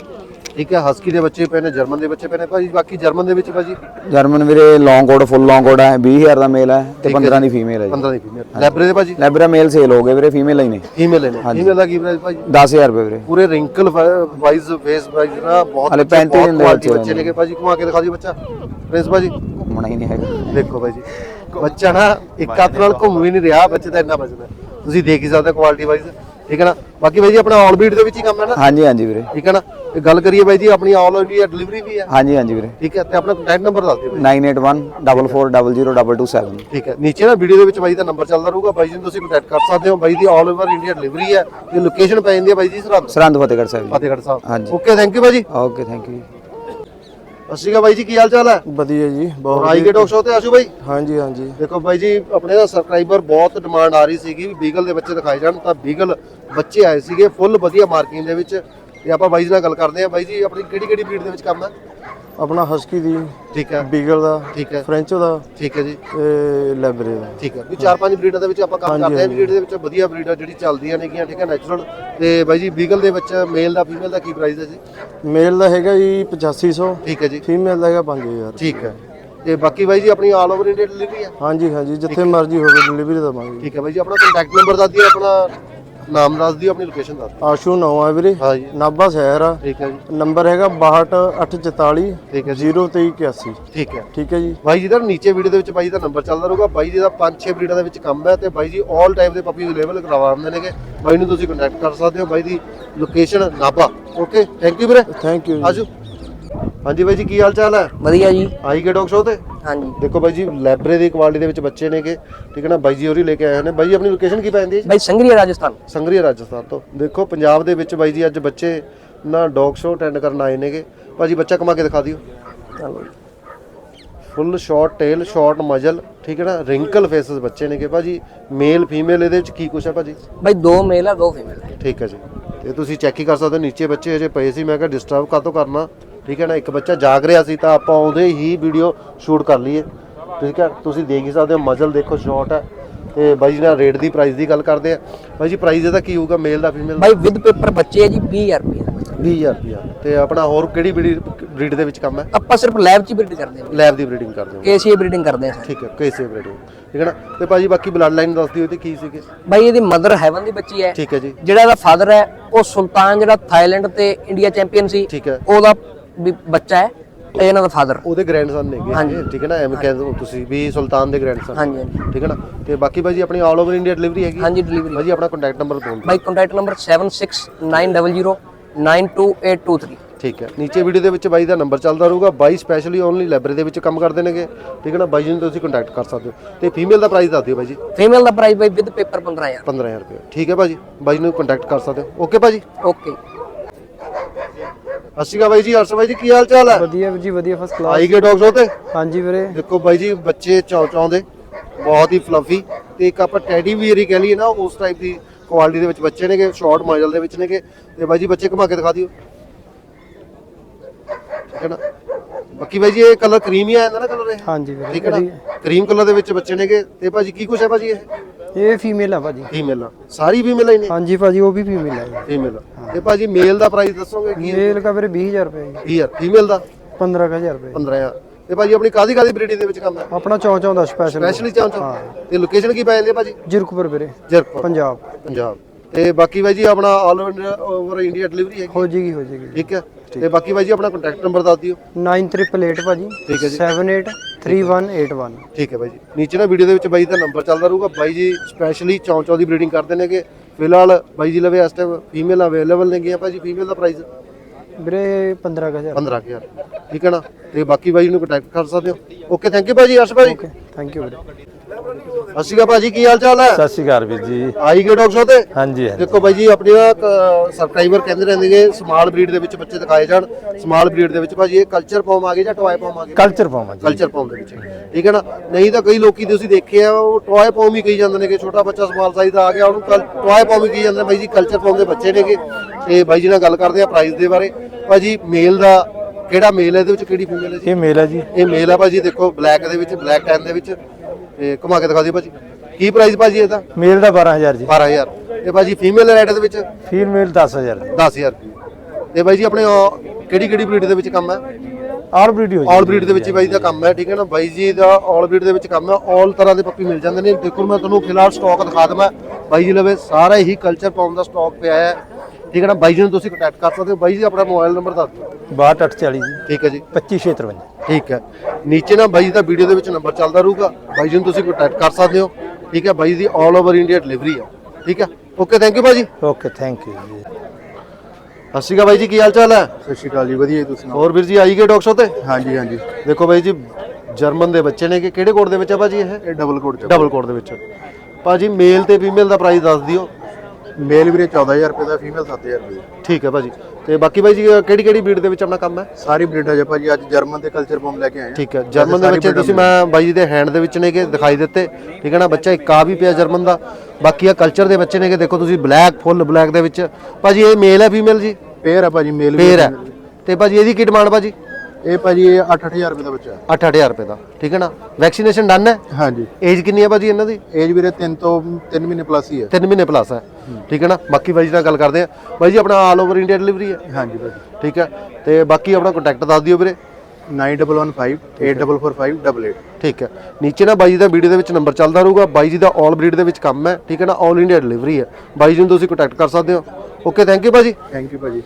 ਠੀਕ ਹੈ ਹਸਕੀ ਦੇ ਬੱਚੇ ਪਏ ਨੇ ਜਰਮਨ ਦੇ ਬੱਚੇ ਪਏ ਨੇ। ਭਾਜੀ ਬਾਕੀ ਜਰਮਨ ਦੇ ਵਿੱਚ ਭਾਜੀ? ਜਰਮਨ ਵੀਰੇ ਲੌਂਗ ਕੋਡ ਫੁੱਲ ਲੌਂਗ ਕੋਡ ਹੈ 20000 ਦਾ ਮੇਲ ਹੈ ਤੇ 15 ਦੀ ਫੀਮੇਲ ਹੈ ਜੀ। 15 ਦੀ ਫੀਮੇਲ ਲੈਬਰੇ ਦੇ ਭਾਜੀ? ਲੈਬਰਾ ਮੇਲ ਸੇਲ ਹੋ ਗਏ ਵੀਰੇ ਫੀਮੇਲ ਹੀ ਨੇ। ਫੀਮੇਲ ਨੇ। ਫੀਮੇਲ ਦਾ ਕੀ ਪ੍ਰਾਈਸ ਭਾਜੀ? 10000 ਰੁਪਏ ਵੀਰੇ। ਪੂਰੇ ਰਿੰਕਲ ਵਾਈਜ਼ ਫੇਸ ਵਾਈਜ਼ ਨਾ ਬਹੁਤ ਹਲੇ ਬੱਚੇ, 35 ਬਹੁਤ ਦਿਨ ਦੇ ਬੱਚੇ ਨੇ। ਕਿ ਭਾਜੀ ਘੁਮਾ ਕੇ ਦਿਖਾ ਦਿਓ ਬੱਚਾ। ਪ੍ਰਿੰਸ ਭਾਜੀ? ਘੁੰਮਣਾ ਹੀ ਨਹੀਂ ਹੈਗਾ। ਦੇਖੋ ਭਾਈ ਜੀ ਬੱਚਾ ਨਾ ਇੱਕ ਹੱਥ ਨਾਲ ਘੁੰਮ ਵੀ ਨਹੀਂ ਰਿਹਾ ਬੱਚੇ ਦਾ ਇੰਨਾ ਵਜਨ ਤੁਸੀਂ ਦੇਖ ਹੀ ਸਕਦੇ ਕੁਆਲਿਟੀ ਵਾਈਜ਼ ਠੀਕ ਹੈ ਨਾ? ਬਾਕੀ ਭਾਈ ਜੀ ਆਪਣਾ ਆਲ ਬੀਟ ਦੇ ਵਿੱਚ ਹੀ ਕੰਮ ਹੈ ਨਾ? ਹਾਂਜੀ ਹਾਂਜੀ ਵੀਰੇ। ਠੀਕ ਹੈ ਨਾ? ਤੇ ਗੱਲ ਕਰੀਏ ਬਾਈ ਜੀ ਆਪਣੀ ਆਲ ਇੰਡੀਆ ਡਿਲੀਵਰੀ ਵੀ ਹੈ। ਹਾਂਜੀ ਹਾਂਜੀ ਵੀਰੇ। ਠੀਕ ਹੈ ਤੇ ਆਪਣਾ ਕੰਟੈਕਟ ਨੰਬਰ ਦੱਸ ਦਿਓ ਬਾਈ। 9814400227 ਠੀਕ ਹੈ ਨੀਚੇ ਨਾ ਵੀਡੀਓ ਦੇ ਵਿੱਚ ਬਾਈ ਦਾ ਨੰਬਰ ਚੱਲਦਾ ਰਹੂਗਾ। ਬਾਈ ਜੀ ਨੂੰ ਤੁਸੀਂ ਕੰਟੈਕਟ ਕਰ ਸਕਦੇ ਹੋ। ਬਾਈ ਦੀ ਆਲ ਓਵਰ ਇੰਡੀਆ ਡਿਲੀਵਰੀ ਹੈ। ਤੇ ਲੋਕੇਸ਼ਨ ਪੈ ਜਾਂਦੀ ਹੈ ਬਾਈ ਜੀ ਸਰਹੰਦ। ਸਰਹੰਦ ਫਤਿਹਗੜ੍ਹ ਸਾਹਿਬ ਫਤਿਹਗੜ੍ਹ ਸਾਹਿਬ। ਹਾਂਜੀ। ਓਕੇ ਥੈਂਕ ਯੂ ਬਾਈ ਜੀ। ਓਕੇ ਥੈਂਕ ਯੂ ਅਸੀਗਾ ਬਾਈ ਜੀ ਕੀ ਹਾਲ ਚਾਲ ਹੈ? ਵਧੀਆ ਜੀ ਬਹੁਤ ਆਈ ਕੇ ਸ਼ੋ ਤੇ ਆਸ਼ੂ ਬਾਈ? ਹਾਂਜੀ ਹਾਂਜੀ। ਦੇਖੋ ਬਾਈ ਜੀ ਆਪਣੇ ਦਾ ਸਬਸਕ੍ਰਾਈਬਰ ਬਹੁਤ ਡਿਮਾਂਡ ਆ ਰਹੀ ਸੀਗੀ ਵੀ ਬੀਗਲ ਦੇ ਬੱਚੇ ਦਿਖਾਏ ਜਾਣ ਤਾਂ ਬੀਗਲ ਬੱਚੇ ਆਏ ਸੀਗੇ ਫੁੱਲ ਵਧੀਆ ਮਾਰਕਿੰਗ ਦੇ ਵਿੱਚ। ਤੇ ਆਪਾਂ ਬਾਈ ਜੀ ਨਾਲ ਗੱਲ ਕਰਦੇ ਹਾਂ। ਬਾਈ ਜੀ ਆਪਣੀ ਕਿਹੜੀ ਕਿਹੜੀ ਬਰੀਡ ਦੇ ਵਿੱਚ ਕੰਮ ਹੈ? ਆਪਣਾ ਹਸਕੀ ਦੀ ਠੀਕ ਹੈ। ਬੀਗਲ ਦਾ ਠੀਕ ਹੈ। ਫ੍ਰੈਂਚੋ ਦਾ ਠੀਕ ਹੈ ਜੀ। ਤੇ ਲੈਬਰੇ ਦਾ। ਠੀਕ ਹੈ। ਵੀ ਚਾਰ ਪੰਜ ਬਰੀਡਾਂ ਦੇ ਵਿੱਚ ਆਪਾਂ ਕੰਮ ਕਰਦੇ ਹਾਂ। ਬਰੀਡ ਦੇ ਵਿੱਚ ਵਧੀਆ ਬਰੀਡਾਂ ਜਿਹੜੀ ਚੱਲਦੀਆਂ ਨੇਗੀਆਂ ਠੀਕ ਹੈ ਨੈਚੁਰਲ ਤੇ ਬਾਈ ਜੀ ਬੀਗਲ ਦੇ ਵਿੱਚ ਮੇਲ ਦਾ ਫੀਮੇਲ ਦਾ ਕੀ ਪ੍ਰਾਈਸ ਹੈ ਜੀ? ਮੇਲ ਦਾ ਹੈਗਾ ਜੀ 8500 ਠੀਕ ਹੈ ਜੀ। ਫੀਮੇਲ ਦਾ ਹੈਗਾ 5000 ਠੀਕ ਹੈ। ਤੇ ਬਾਕੀ ਬਾਈ ਜੀ ਆਪਣੀ ਆਲ ਓਵਰ ਇੰਡੀਆ ਡਿਲੀਵਰੀ ਹੈ? ਹਾਂਜੀ ਹਾਂਜੀ ਜਿੱਥੇ ਮਰਜ਼ੀ ਹੋਵੇ ਡਿਲੀਵਰੀ ਦਵਾਂਗੇ। ਠੀਕ ਹੈ ਬਾਈ ਜੀ ਆਪਣਾ ਕੰਟੈਕਟ ਨੰਬਰ ਦੱਸ ਦਿਓ ਆਪਣਾ ਨਾਮ ਦੱਸ ਦਿਓ ਆਪਣੀ ਲੋਕੇਸ਼ਨ ਦੱਸ ਦਿਓ। ਆਸ਼ੂ ਨਵਾਂ ਵੀਰੇ। ਹਾਂ ਜੀ ਨਾਭਾ ਸ਼ਹਿਰ ਆ। ਠੀਕ ਹੈ ਜੀ। ਨੰਬਰ ਹੈਗਾ 62844 ਠੀਕ ਹੈ 0381 ਠੀਕ ਹੈ। ਠੀਕ ਹੈ ਜੀ। ਬਾਈ ਜੀ ਦਾ ਨੀਚੇ ਵੀਡੀਓ ਦੇ ਵਿੱਚ ਬਾਈ ਦਾ ਨੰਬਰ ਚੱਲਦਾ ਰਹੂਗਾ। ਬਾਈ ਜੀ ਦਾ 5-6 ਬਰੀਡਾਂ ਦੇ ਵਿੱਚ ਕੰਮ ਹੈ ਤੇ ਬਾਈ ਜੀ 올 ਟਾਈਪ ਦੇ ਪੱਪੀ ਅਵੇਲੇਬਲ ਕਰਵਾ ਦਿੰਦੇ ਨੇਗੇ। ਬਾਈ ਨੂੰ ਤੁਸੀਂ ਕੰਟੈਕਟ ਕਰ ਸਕਦੇ ਹੋ। ਬਾਈ ਦੀ location Nabha. Okay thank you ਵੀਰੇ। ਥੈਂਕ ਯੂ ਆਜੋ। ਹਾਂਜੀ ਬਾਈ ਜੀ ਕੀ ਹਾਲ ਚਾਲ ਹੈ? ਵਧੀਆ ਜੀ। ਆਈ ਕੇ ਡੌਗ ਸ਼ੋ ਤੇ? ਹਾਂਜੀ। ਦੇਖੋ ਬਾਈ ਜੀ ਲਾਇਬ੍ਰੇਰੀ ਦੀ ਕੁਆਲਿਟੀ ਦੇ ਵਿੱਚ ਬੱਚੇ ਨੇਗੇ। ਠੀਕ ਹੈ ਨਾ? ਬਾਈ ਜੀ ਹੋਰੀ ਲੈ ਕੇ ਆਏ ਨੇ। ਬਾਈ ਜੀ ਆਪਣੀ ਲੋਕੇਸ਼ਨ ਕੀ ਪੈਂਦੀ ਹੈ ਜੀ? ਬਾਈ ਸੰਗਰੀਆ ਰਾਜਸਥਾਨ। ਸੰਗਰੀਆ ਰਾਜਸਥਾਨ ਤੋਂ। ਦੇਖੋ ਪੰਜਾਬ ਦੇ ਵਿੱਚ ਬਾਈ ਜੀ ਅੱਜ ਬੱਚੇ ਨਾ ਡੌਗ ਸ਼ੋ ਅਟੈਂਡ ਕਰਨ ਆਏ ਨੇਗੇ। ਭਾਜੀ ਬੱਚਾ ਕਮਾ ਕੇ ਦਿਖਾ ਦਿਓ। ਚਲੋ full short tail short muzzle ਠੀਕ ਹੈ ਨਾ? ਰਿੰਕਲ ਫੇਸਸ ਬੱਚੇ ਨੇਗੇ। ਭਾਜੀ ਮੇਲ ਫੀਮੇਲ ਇਹਦੇ ਵਿੱਚ ਕੀ ਕੁਛ ਹੈ ਭਾਜੀ? ਬਾਈ ਦੋ ਮੇਲ ਆ ਦੋ ਫੀਮੇਲ ਠੀਕ ਹੈ ਜੀ। ਤੇ ਤੁਸੀਂ ਚੈੱਕ ਹੀ ਕਰ ਸਕਦੇ ਹੋ। ਨੀਚੇ ਬੱਚੇ ਅਜੇ ਪਏ ਸੀ। ਮੈਂ ਕਿਹਾ ਡਿਸਟਰਬ ਕਾਹਤੋਂ ਕਰਨਾ? ਠੀਕ ਹੈ ਨਾ? ਇੱਕ ਬੱਚਾ ਜਾਗ ਰਿਹਾ ਸੀ ਤਾਂ ਆਪਾਂ ਉਹਦੇ ਹੀ ਵੀਡੀਓ ਸ਼ੂਟ ਕਰ ਲਈਏ। ਠੀਕ ਹੈ? ਤੁਸੀਂ ਦੇਖ ਹੀ ਸਕਦੇ ਹੋ ਮਜਲ ਦੇਖੋ ਸ਼ਾਰਟ ਹੈ। ਤੇ ਬਾਈ ਜੀ ਨਾਲ ਰੇਟ ਦੀ ਪ੍ਰਾਈਸ ਦੀ ਗੱਲ ਕਰਦੇ ਆ। ਬਾਈ ਜੀ ਪ੍ਰਾਈਸ ਇਹਦਾ ਕੀ ਹੋਊਗਾ? ਮੇਲ ਦਾ ਫੀਮੇਲ ਬਾਈ ਵਿਦ ਪੇਪਰ ਬੱਚੇ ਆ ਜੀ 20000 ਰੁਪਏ 20000 ਰੁਪਿਆ ਤੇ ਆਪਣਾ ਹੋਰ ਕਿਹੜੀ ਬਰੀਡ ਦੇ ਵਿੱਚ ਕੰਮ ਹੈ? ਆਪਾਂ ਸਿਰਫ ਲੈਬ 'ਚ ਬਰੀਡ ਕਰਦੇ ਹਾਂ ਲੈਬ ਦੀ ਬਰੀਡਿੰਗ ਕਰਦੇ ਹੋ। ਕੇਸੀਏ ਬਰੀਡਿੰਗ ਕਰਦੇ ਹਾਂ ਠੀਕ ਹੈ ਕੇਸੇ ਬਰੀਡਿੰਗ ਠੀਕ ਹੈ ਨਾ? ਤੇ ਭਾਜੀ ਬਾਕੀ ਬਲੱਡ ਲਾਈਨ ਦੱਸ ਦਿਓ ਤੇ ਕੀ ਸੀਗੇ? ਬਾਈ ਇਹਦੀ ਮਦਰ ਹੈਵਨ ਦੀ ਬੱਚੀ ਹੈ। ਠੀਕ ਹੈ ਜੀ। ਜਿਹੜਾ ਇਹਦਾ ਫਾਦਰ ਹੈ ਉਹ ਸੁਲਤਾਨ ਜਿਹੜਾ ਥਾਈਲੈਂਡ ਤੇ ਇੰਡੀਆ ਚੈਂਪੀਅਨ ਸੀ ਠੀਕ ਹੈ। ਉਹਦਾ ਵੀ ਬੱਚਾ ਹੈ ਇਹ ਇਹਨਾਂ ਦਾ ਫਾਦਰ ਉਹਦੇ ਗ੍ਰੈਂਡਸਨ ਨੇਗੇ ਠੀਕ ਹੈ ਨਾ? ਐਵੇਂ ਕਹਿੰਦੇ ਤੁਸੀਂ ਵੀ ਸੁਲਤਾਨ ਦੇ ਗ੍ਰੈਂਡਸਨ ਹਾਂਜੀ ਠੀਕ ਹੈ ਨਾ? ਤੇ ਬਾਕੀ ਭਾਜੀ ਆਪਣੀ ਆਲ ਓਵਰ ਇੰਡੀਆ ਡਿਲੀਵਰੀ ਹੈਗੀ? ਹਾਂਜੀ ਡਿਲੀਵਰੀ ਭਾਜੀ ਆਪਣਾ ਕੰਟੈਕਟ ਨੰਬਰ ਦਿਓ। ਬਾਈ ਕੰਟੈਕਟ ਨੰਬਰ 7690092823 ਠੀਕ ਹੈ। ਨੀਚੇ ਵੀਡੀਓ ਦੇ ਵਿੱਚ ਬਾਈ ਦਾ ਨੰਬਰ ਚੱਲਦਾ ਰਹੂਗਾ। ਬਾਈ ਸਪੈਸ਼ਲੀ ਓਨਲੀ ਲਾਇਬ੍ਰੇਰੀ ਦੇ ਵਿੱਚ ਕੰਮ ਕਰਦੇ ਨੇਗੇ। ਠੀਕ ਹੈ ਨਾ? ਬਾਈ ਜੀ ਨੂੰ ਤੁਸੀਂ ਕੰਟੈਕਟ ਕਰ ਸਕਦੇ ਹੋ। ਤੇ ਫੀਮੇਲ ਦਾ ਪ੍ਰਾਈਸ ਦੱਸ ਦਿਓ ਬਾਈ ਜੀ ਫੀਮੇਲ ਦਾ ਪ੍ਰਾਈਸ ਬਾਈ ਵਿਦ ਪੇਪਰ 15000 15000 ਰੁਪਏ। ਠੀਕ ਹੈ ਭਾਜੀ? ਬਾਈ ਨੂੰ ਕੰਟੈਕਟ ਕਰ ਸਕਦੇ ਹੋ। ਓਕੇ ਭਾਜੀ? ਓਕੇ ਅਕਾਲ ਬਾਈ ਜੀ ਹਰਸ਼ ਬਾਈ ਜੀ ਕੀ ਹਾਲ ਚਾਲ ਹੈ? ਵਧੀਆ ਜੀ ਵਧੀਆ ਫਸਟ ਕਲਾਸ ਆਈ ਗਏ ਡੌਗ ਸ਼ੋ ਤੇ? ਹਾਂਜੀ ਵੀਰੇ। ਦੇਖੋ ਬਾਈ ਜੀ ਬੱਚੇ ਚੌਂ ਚੌਂ ਦੇ ਬਹੁਤ ਹੀ ਫਲਫੀ ਤੇ ਇੱਕ ਆਪਾਂ ਟੈਡੀ ਵੀਰ ਹੀ ਕਹਿ ਲਈਏ ਨਾ ਉਸ ਟਾਈਪ ਦੀ ਕੁਆਲਿਟੀ ਦੇ ਵਿੱਚ ਬੱਚੇ ਨੇਗੇ ਸ਼ਾਰਟ ਮਾਜਲ ਦੇ ਵਿੱਚ ਨੇਗੇ। ਤੇ ਬਾਈ ਜੀ ਬੱਚੇ ਘੁਮਾ ਕੇ ਦਿਖਾ ਦਿਓ। ਠੀਕ ਹੈ ਨਾ? ਬਾਕੀ ਬਾਈ ਜੀ ਇਹ ਕਲਰ ਕਰੀਮ ਹੀ ਆ ਜਾਂਦਾ ਨਾ ਕਲਰ ਇਹ? ਹਾਂਜੀ ਵੀਰੇ ਠੀਕ ਹੈ ਨਾ? ਕਰੀਮ ਕਲਰ ਦੇ ਵਿੱਚ ਬੱਚੇ ਨੇਗੇ। ਤੇ ਭਾਜੀ ਕੀ ਕੁਛ ਹੈ ਭਾਜੀ ਇਹ? ਇਹ ਫੀਮੇਲ ਆ ਭਾਜੀ। ਫੀਮੇਲ ਆ। ਸਾਰੀ ਫੀਮੇਲ ਹੀ ਨੇ ਹਾਂਜੀ ਭਾਜੀ ਉਹ ਵੀ ਫੀਮੇਲ ਹੈ। ਫੀਮੇਲ ਤੇ ਭਾਜੀ ਮੇਲ ਦਾ ਪ੍ਰਾਈਸ ਦੱਸੋਗੇ ਕੀ ਹੈ? ਮੇਲ ਦਾ ਵੀਰੇ 20000 ਰੁਪਏ ਜੀ। ਯਾਰ ਫੀਮੇਲ ਦਾ? 15000 ਰੁਪਏ। 15000 ਤੇ ਭਾਜੀ ਆਪਣੀ ਕਾਦੀ ਕਾਦੀ ਬਰੀਡਿੰਗ ਦੇ ਵਿੱਚ ਕੰਮ ਹੈ? ਆਪਣਾ ਚੌਂ ਚੌਂ ਦਾ ਸਪੈਸ਼ਲ ਸਪੈਸ਼ਲੀ ਚਾਂ ਚਾਂ। ਤੇ ਲੋਕੇਸ਼ਨ ਕੀ ਪੈ ਜਾਂਦੀ ਹੈ ਭਾਜੀ? ਜਿਰਕਪੁਰ ਵੀਰੇ। ਜਰਪੁਰ ਪੰਜਾਬ। ਪੰਜਾਬ। ਤੇ ਬਾਕੀ ਜੀ ਆਪਣਾ ਆਲ ਓਵਰ ਇੰਡੀਆ ਡਿਲੀਵਰੀ ਹੈਗੀ ਹੋ ਜੇਗੀ ਹੋ ਜੇਗੀ। ਠੀਕ ਹੈ। ਤੇ ਬਾਕੀ ਬਾਈ ਜੀ ਆਪਣਾ ਕੰਟੈਕਟ ਨੰਬਰ ਦੱਸ ਦਿਓ। 9388 ਭਾਜੀ। ਠੀਕ ਹੈ ਜੀ। 783181 ਠੀਕ ਹੈ ਬਾਈ ਜੀ। ਨੀਚੇ ਨਾ ਵੀਡੀਓ ਦੇ ਵਿੱਚ ਬਾਈ ਦਾ ਨੰਬਰ ਚੱਲਦਾ ਰਹੂਗਾ। ਬਾਈ ਜੀ ਸਪੈਸ਼ਲੀ ਚੌਂ ਚੌਂ ਦੀ ਬਰੀਡਿੰਗ ਕਰਦੇ ਨੇਗੇ। ਫਿਲਹਾਲ ਬਾਈ ਜੀ ਲਵੇ ਇਸ ਟਾਈਮ ਫੀਮੇਲ ਅਵੇਲੇਬਲ ਨੇਗੇ ਆ ਭਾਜੀ ਫੀਮੇਲ ਦਾ ਪ੍ਰਾਈਸ ਵੀਰੇ 15000 15000 ਠੀਕ ਹੈ ਨਾ? ਤੇ ਬਾਕੀ ਬਾਈ ਨੂੰ ਕੰਟੈਕਟ ਕਰ ਸਕਦੇ ਹੋ। ਓਕੇ ਥੈਂਕ ਯੂ ਭਾਜੀ ਅਰਸ਼ ਭਾਜੀ ਓਕੇ ਥੈਂਕ ਯੂ ਵੀਰੇ। ਸਤਿ ਸ਼੍ਰੀ ਅਕਾਲ ਭਾਜੀ ਕੀ ਹਾਲ ਚਾਲ ਹੈ? ਸਤਿ ਸ਼੍ਰੀ ਅਕਾਲ ਵੀਰ ਜੀ। ਆਈ ਗਏ ਡੌਗ ਸ਼ੋ ਤੇ? ਹਾਂਜੀ ਹਾਂਜੀ। ਦੇਖੋ ਬਾਈ ਜੀ ਆਪਣੇ ਸਬਸਕ੍ਰਾਈਬਰ ਕਹਿੰਦੇ ਰਹਿੰਦੇ ਨੇ ਸਮਾਲ ਬਰੀਡ ਦੇ ਵਿੱਚ ਬੱਚੇ ਦਿਖਾਏ ਜਾਣ। ਸਮਾਲ ਬਰੀਡ ਦੇ ਵਿੱਚ ਭਾਜੀ ਇਹ ਕਲਚਰ ਫਾਰਮ ਆ ਗਏ ਜਾਂ ਟੌਏ ਫਾਰਮ ਆ ਗਏ? ਕਲਚਰ ਪਾਵਾਂ ਜੀ। ਕਲਚਰ ਫਾਰਮ ਦੇ ਵਿੱਚ। ਠੀਕ ਹੈ ਨਾ? ਨਹੀਂ ਤਾਂ ਕਈ ਲੋਕੀ ਤੁਸੀਂ ਦੇਖੇ ਆ ਉਹ ਟੌਏ ਫਾਰਮ ਹੀ ਕਹੀ ਜਾਂਦੇ ਨੇ ਕਿ ਛੋਟਾ ਬੱਚਾ ਸਮਾਲ ਸਾਈਜ਼ ਦਾ ਆ ਗਿਆ ਉਹਨੂੰ ਟੌਏ ਫਾਰਮ ਹੀ ਕਹੀ ਜਾਂਦੇ ਬਾਈ ਜੀ ਕਲਚਰ ਫਾਰਮ ਦੇ ਬੱਚੇ ਨੇਗੇ। ਤੇ ਬਾਈ ਜੀ ਨਾਲ ਗੱਲ ਕਰਦੇ ਆ ਪ੍ਰਾਈਸ ਦੇ ਬਾਰੇ। ਭਾਜੀ ਮੇਲ ਦਾ ਕਿਹੜਾ ਮੇਲ ਹੈ? ਇਹਦੇ ਵਿੱਚ ਕਿਹੜੀ ਫੀਮੇਲ ਹੈ ਜੀ? ਇਹ ਮੇਲ ਹੈ ਜੀ। ਇਹ ਮੇਲ ਆ ਭਾਜੀ ਦੇਖੋ ਬਲੈਕ ਦੇ ਵਿੱਚ ਬਲੈਕ ਟੈਨ ਦੇ ਵਿੱਚ। ਤੇ ਘੁਮਾ ਕੇ ਦਿਖਾ ਦਿਓ ਭਾਜੀ। ਕੀ ਪ੍ਰਾਈਸ ਭਾਜੀ ਇਹਦਾ? ਮੇਲ ਦਾ 12000 ਜੀ। 12000 ਤੇ ਭਾਜੀ ਫੀਮੇਲ ਰੈਡ ਦੇ ਵਿੱਚ? ਫੀਮੇਲ 10000 10000 ਰੁਪਏ ਤੇ ਬਾਈ ਜੀ ਆਪਣੇ ਕਿਹੜੀ ਕਿਹੜੀ ਬਰੀਡ ਦੇ ਵਿੱਚ ਕੰਮ ਹੈ? ਆਲ ਬਰੀਡ ਹੋ ਆਲ ਬਰੀਡ ਦੇ ਵਿੱਚ ਬਾਈ ਦਾ ਕੰਮ ਹੈ ਠੀਕ ਹੈ ਨਾ? ਬਾਈ ਜੀ ਦਾ ਆਲ ਬਰੀਡ ਦੇ ਵਿੱਚ ਕੰਮ ਹੈ। ਆਲ ਤਰ੍ਹਾਂ ਦੇ ਪੱਪੀ ਮਿਲ ਜਾਂਦੇ ਨੇ। ਦੇਖੋ ਮੈਂ ਤੁਹਾਨੂੰ ਫਿਲਹਾਲ ਸਟਾਕ ਦਿਖਾ ਦਵਾਂ। ਬਾਈ ਜੀ ਲਵੇ ਸਾਰਾ ਹੀ ਕਲਚਰ ਪਾਉਣ ਦਾ ਸਟਾਕ ਪਿਆ ਹੈ। ਠੀਕ ਹੈ ਨਾ? ਬਾਈ ਜੀ ਨੂੰ ਤੁਸੀਂ ਕੰਟੈਕਟ ਕਰ ਸਕਦੇ ਹੋ। ਬਾਈ ਜੀ ਆਪਣਾ ਮੋਬਾਈਲ ਨੰਬਰ ਦੱਸ ਦਿਓ। 6240 ਜੀ। ਠੀਕ ਹੈ ਜੀ। 2553 ਠੀਕ ਹੈ। ਨੀਚੇ ਨਾ ਬਾਈ ਜੀ ਦਾ ਵੀਡੀਓ ਦੇ ਵਿੱਚ ਨੰਬਰ ਚੱਲਦਾ ਰਹੂਗਾ। ਬਾਈ ਜੀ ਨੂੰ ਤੁਸੀਂ ਕੰਟੈਕਟ ਕਰ ਸਕਦੇ ਹੋ। ਠੀਕ ਹੈ ਬਾਈ ਜੀ ਦੀ ਆਲ ਓਵਰ ਇੰਡੀਆ ਡਿਲੀਵਰੀ ਹੈ ਠੀਕ ਹੈ। ਓਕੇ ਥੈਂਕ ਯੂ ਭਾਜੀ ਓਕੇ ਥੈਂਕ ਯੂ ਜੀ। ਸਤਿ ਸ਼੍ਰੀ ਅਕਾਲ ਬਾਈ ਜੀ ਕੀ ਹਾਲ ਚਾਲ ਹੈ? ਸਤਿ ਸ਼੍ਰੀ ਅਕਾਲ ਜੀ ਵਧੀਆ ਜੀ ਤੁਸੀਂ ਹੋਰ ਵੀਰ ਜੀ ਆਈ ਗਏ ਡਾਕਟਰ ਤੇ? ਹਾਂਜੀ ਹਾਂਜੀ। ਦੇਖੋ ਬਾਈ ਜੀ ਜਰਮਨ ਦੇ ਬੱਚੇ ਨੇ ਕਿ ਕਿਹੜੇ ਕੋਡ ਦੇ ਵਿੱਚ ਆ ਭਾਜੀ ਇਹ? ਇਹ ਡਬਲ ਕੋਡ ਚ ਡਬਲ ਕੋਡ ਦੇ ਵਿੱਚ। ਭਾਜੀ ਮੇਲ ਤੇ ਫੀਮੇਲ ਦਾ ਪ੍ਰਾਈਸ ਦੱਸ ਦਿਓ। ਮੇਲ ਵੀਰੇ 14000 ਰੁਪਏ ਦਾ ਫੀਮੇਲ 7000 ਰੁਪਏ ਦਾ। ਠੀਕ ਹੈ ਭਾਜੀ। ਤੇ ਬਾਕੀ ਬਾਈ ਜੀ ਕਿਹੜੀ ਕਿਹੜੀ ਬਰੀਡ ਦੇ ਵਿੱਚ ਆਪਣਾ ਕੰਮ ਹੈ? ਸਾਰੀ ਬਰੀਡਾਂ ਜੇ ਭਾਜੀ ਅੱਜ ਜਰਮਨ ਦੇ ਕਲਚਰ ਫਾਰਮ ਲੈ ਕੇ ਆਏ ਹਾਂ ਠੀਕ ਹੈ। ਜਰਮਨ ਦੇ breed ਤੁਸੀਂ ਮੈਂ ਬਾਈ ਜੀ ਦੇ ਹੈਂਡ ਦੇ ਵਿੱਚ ਨੇਗੇ ਦਿਖਾਈ ਦਿੱਤੇ। ਠੀਕ ਹੈ ਨਾ ਬੱਚਾ ਇੱਕ ਆ ਵੀ ਪਿਆ ਜਰਮਨ ਦਾ। ਬਾਕੀ ਆ ਕਲਚਰ ਦੇ ਬੱਚੇ ਨੇਗੇ ਦੇਖੋ ਤੁਸੀਂ ਬਲੈਕ ਫੁੱਲ ਬਲੈਕ ਦੇ ਵਿੱਚ। ਭਾਜੀ ਇਹ ਮੇਲ ਹੈ ਫੀਮੇਲ ਜੀ? ਪੇਅਰ ਆ ਭਾਜੀ ਮੇਲ ਪੇਰ ਹੈ। ਤੇ ਭਾਜੀ ਇਹਦੀ ਕੀ ਡਿਮਾਂਡ ਭਾਜੀ? ਇਹ ਭਾਜੀ ਇਹ 8-8000 ਰੁਪਏ ਦਾ ਬੱਚਾ ਹੈ। 8000 ਰੁਪਏ ਦਾ। ਠੀਕ ਹੈ ਨਾ? ਵੈਕਸੀਨੇਸ਼ਨ ਡਨ ਹੈ? ਹਾਂਜੀ। ਏਜ ਕਿੰਨੀ ਹੈ ਭਾਜੀ ਇਹਨਾਂ ਦੀ? ਏਜ ਵੀਰੇ 3 ਤੋਂ 3 ਮਹੀਨੇ ਪਲੱਸ ਹੀ ਹੈ। 3 ਮਹੀਨੇ ਪਲੱਸ ਹੈ। ਠੀਕ ਹੈ ਨਾ ਬਾਕੀ ਬਾਈ ਜੀ ਨਾਲ ਗੱਲ ਕਰਦੇ ਆ ਬਾਈ ਜੀ ਆਪਣਾ ਆਲ ਓਵਰ ਇੰਡੀਆ ਡਿਲੀਵਰੀ ਹੈ ਹਾਂਜੀ ਭਾਜੀ ਠੀਕ ਹੈ ਤੇ ਬਾਕੀ ਆਪਣਾ ਕੰਟੈਕਟ ਦੱਸ ਦਿਓ ਵੀਰੇ 9115 844588 ਠੀਕ ਹੈ ਨੀਚੇ ਨਾ ਬਾਈ ਜੀ ਦਾ ਵੀਡੀਓ ਦੇ ਵਿੱਚ ਨੰਬਰ ਚੱਲਦਾ ਰਹੂਗਾ ਬਾਈ ਜੀ ਦਾ 올 ਬਰੀਡ ਦੇ ਵਿੱਚ ਕੰਮ ਹੈ ਠੀਕ ਹੈ ਨਾ 올 ਇੰਡੀਆ ਡਿਲੀਵਰੀ ਹੈ ਬਾਈ ਜੀ ਨੂੰ ਤੁਸੀਂ ਕੰਟੈਕਟ ਕਰ ਸਕਦੇ ਹੋ ਓਕੇ ਥੈਂਕ ਯੂ ਭਾਜੀ ਥੈਂਕ ਯੂ ਭਾਜੀ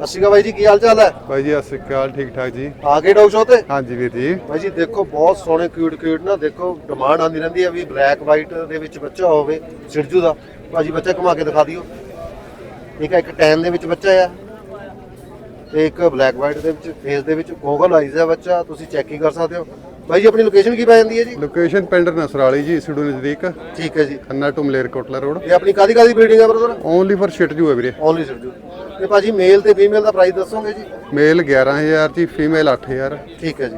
ਅਕਾਲ ਬਾਈ ਜੀ ਕੀ ਹਾਲ ਚਾਲ ਹੈ? ਭਾਈ ਜੀ ਸ਼੍ਰੀ ਅਕਾਲ ਠੀਕ ਠਾਕ ਜੀ। ਆ ਗਏ ਡੌਗ ਸ਼ੋ ਤੇ? ਹਾਂਜੀ ਵੀਰ ਜੀ। ਭਾਈ ਜੀ ਦੇਖੋ ਬਹੁਤ ਸੋਹਣੇ ਕਿਊਟ ਕਿਊਟ ਨਾ ਦੇਖੋ ਡਿਮਾਂਡ ਆਉਂਦੀ ਰਹਿੰਦੀ ਹੈ ਵੀ ਬਲੈਕ ਵਾਈਟ ਦੇ ਵਿੱਚ ਬੱਚਾ ਹੋਵੇ ਸਿਰਜੂ ਦਾ। ਭਾਜੀ ਬੱਚਾ ਘੁਮਾ ਕੇ ਦਿਖਾ ਦਿਓ। ਠੀਕ ਹੈ ਇੱਕ ਟੈਨ ਦੇ ਵਿੱਚ ਬੱਚਾ ਆ। ਤੇ ਇੱਕ ਬਲੈਕ ਵਾਈਟ ਦੇ ਵਿੱਚ ਫੇਸ ਦੇ ਵਿੱਚ ਗੋਗਲ ਆਈਜ਼ ਹੈ ਬੱਚਾ। ਤੁਸੀਂ ਚੈੱਕ ਹੀ ਕਰ ਸਕਦੇ ਹੋ। ਭਾਈ ਜੀ ਆਪਣੀ ਲੋਕੇਸ਼ਨ ਕੀ ਪੈ ਜਾਂਦੀ ਹੈ ਜੀ? ਲੋਕੇਸ਼ਨ ਪਿੰਡ ਨਸਰਾਲੀ ਜੀ ਸਿਡੂ ਨਜ਼ਦੀਕ। ਠੀਕ ਹੈ ਜੀ। Khanna to Malerkotla road. ਇਹ ਆਪਣੀ ਕਾਦੀ ਕਾਦੀ ਬਰੀਡਿੰਗ ਹੈ ਬ੍ਰਦਰ ਓਨਲੀ ਫॉर ਸ਼ਿਟਜੂ ਹੈ ਵੀਰੇ। Only shih tzu. ਤੇ ਭਾਜੀ ਮੇਲ ਤੇ ਫੀਮੇਲ ਦਾ ਪ੍ਰਾਈਸ ਦੱਸੋਗੇ ਜੀ? ਮੇਲ 11000 ਜੀ ਫੀਮੇਲ 8000 ਠੀਕ ਹੈ ਜੀ।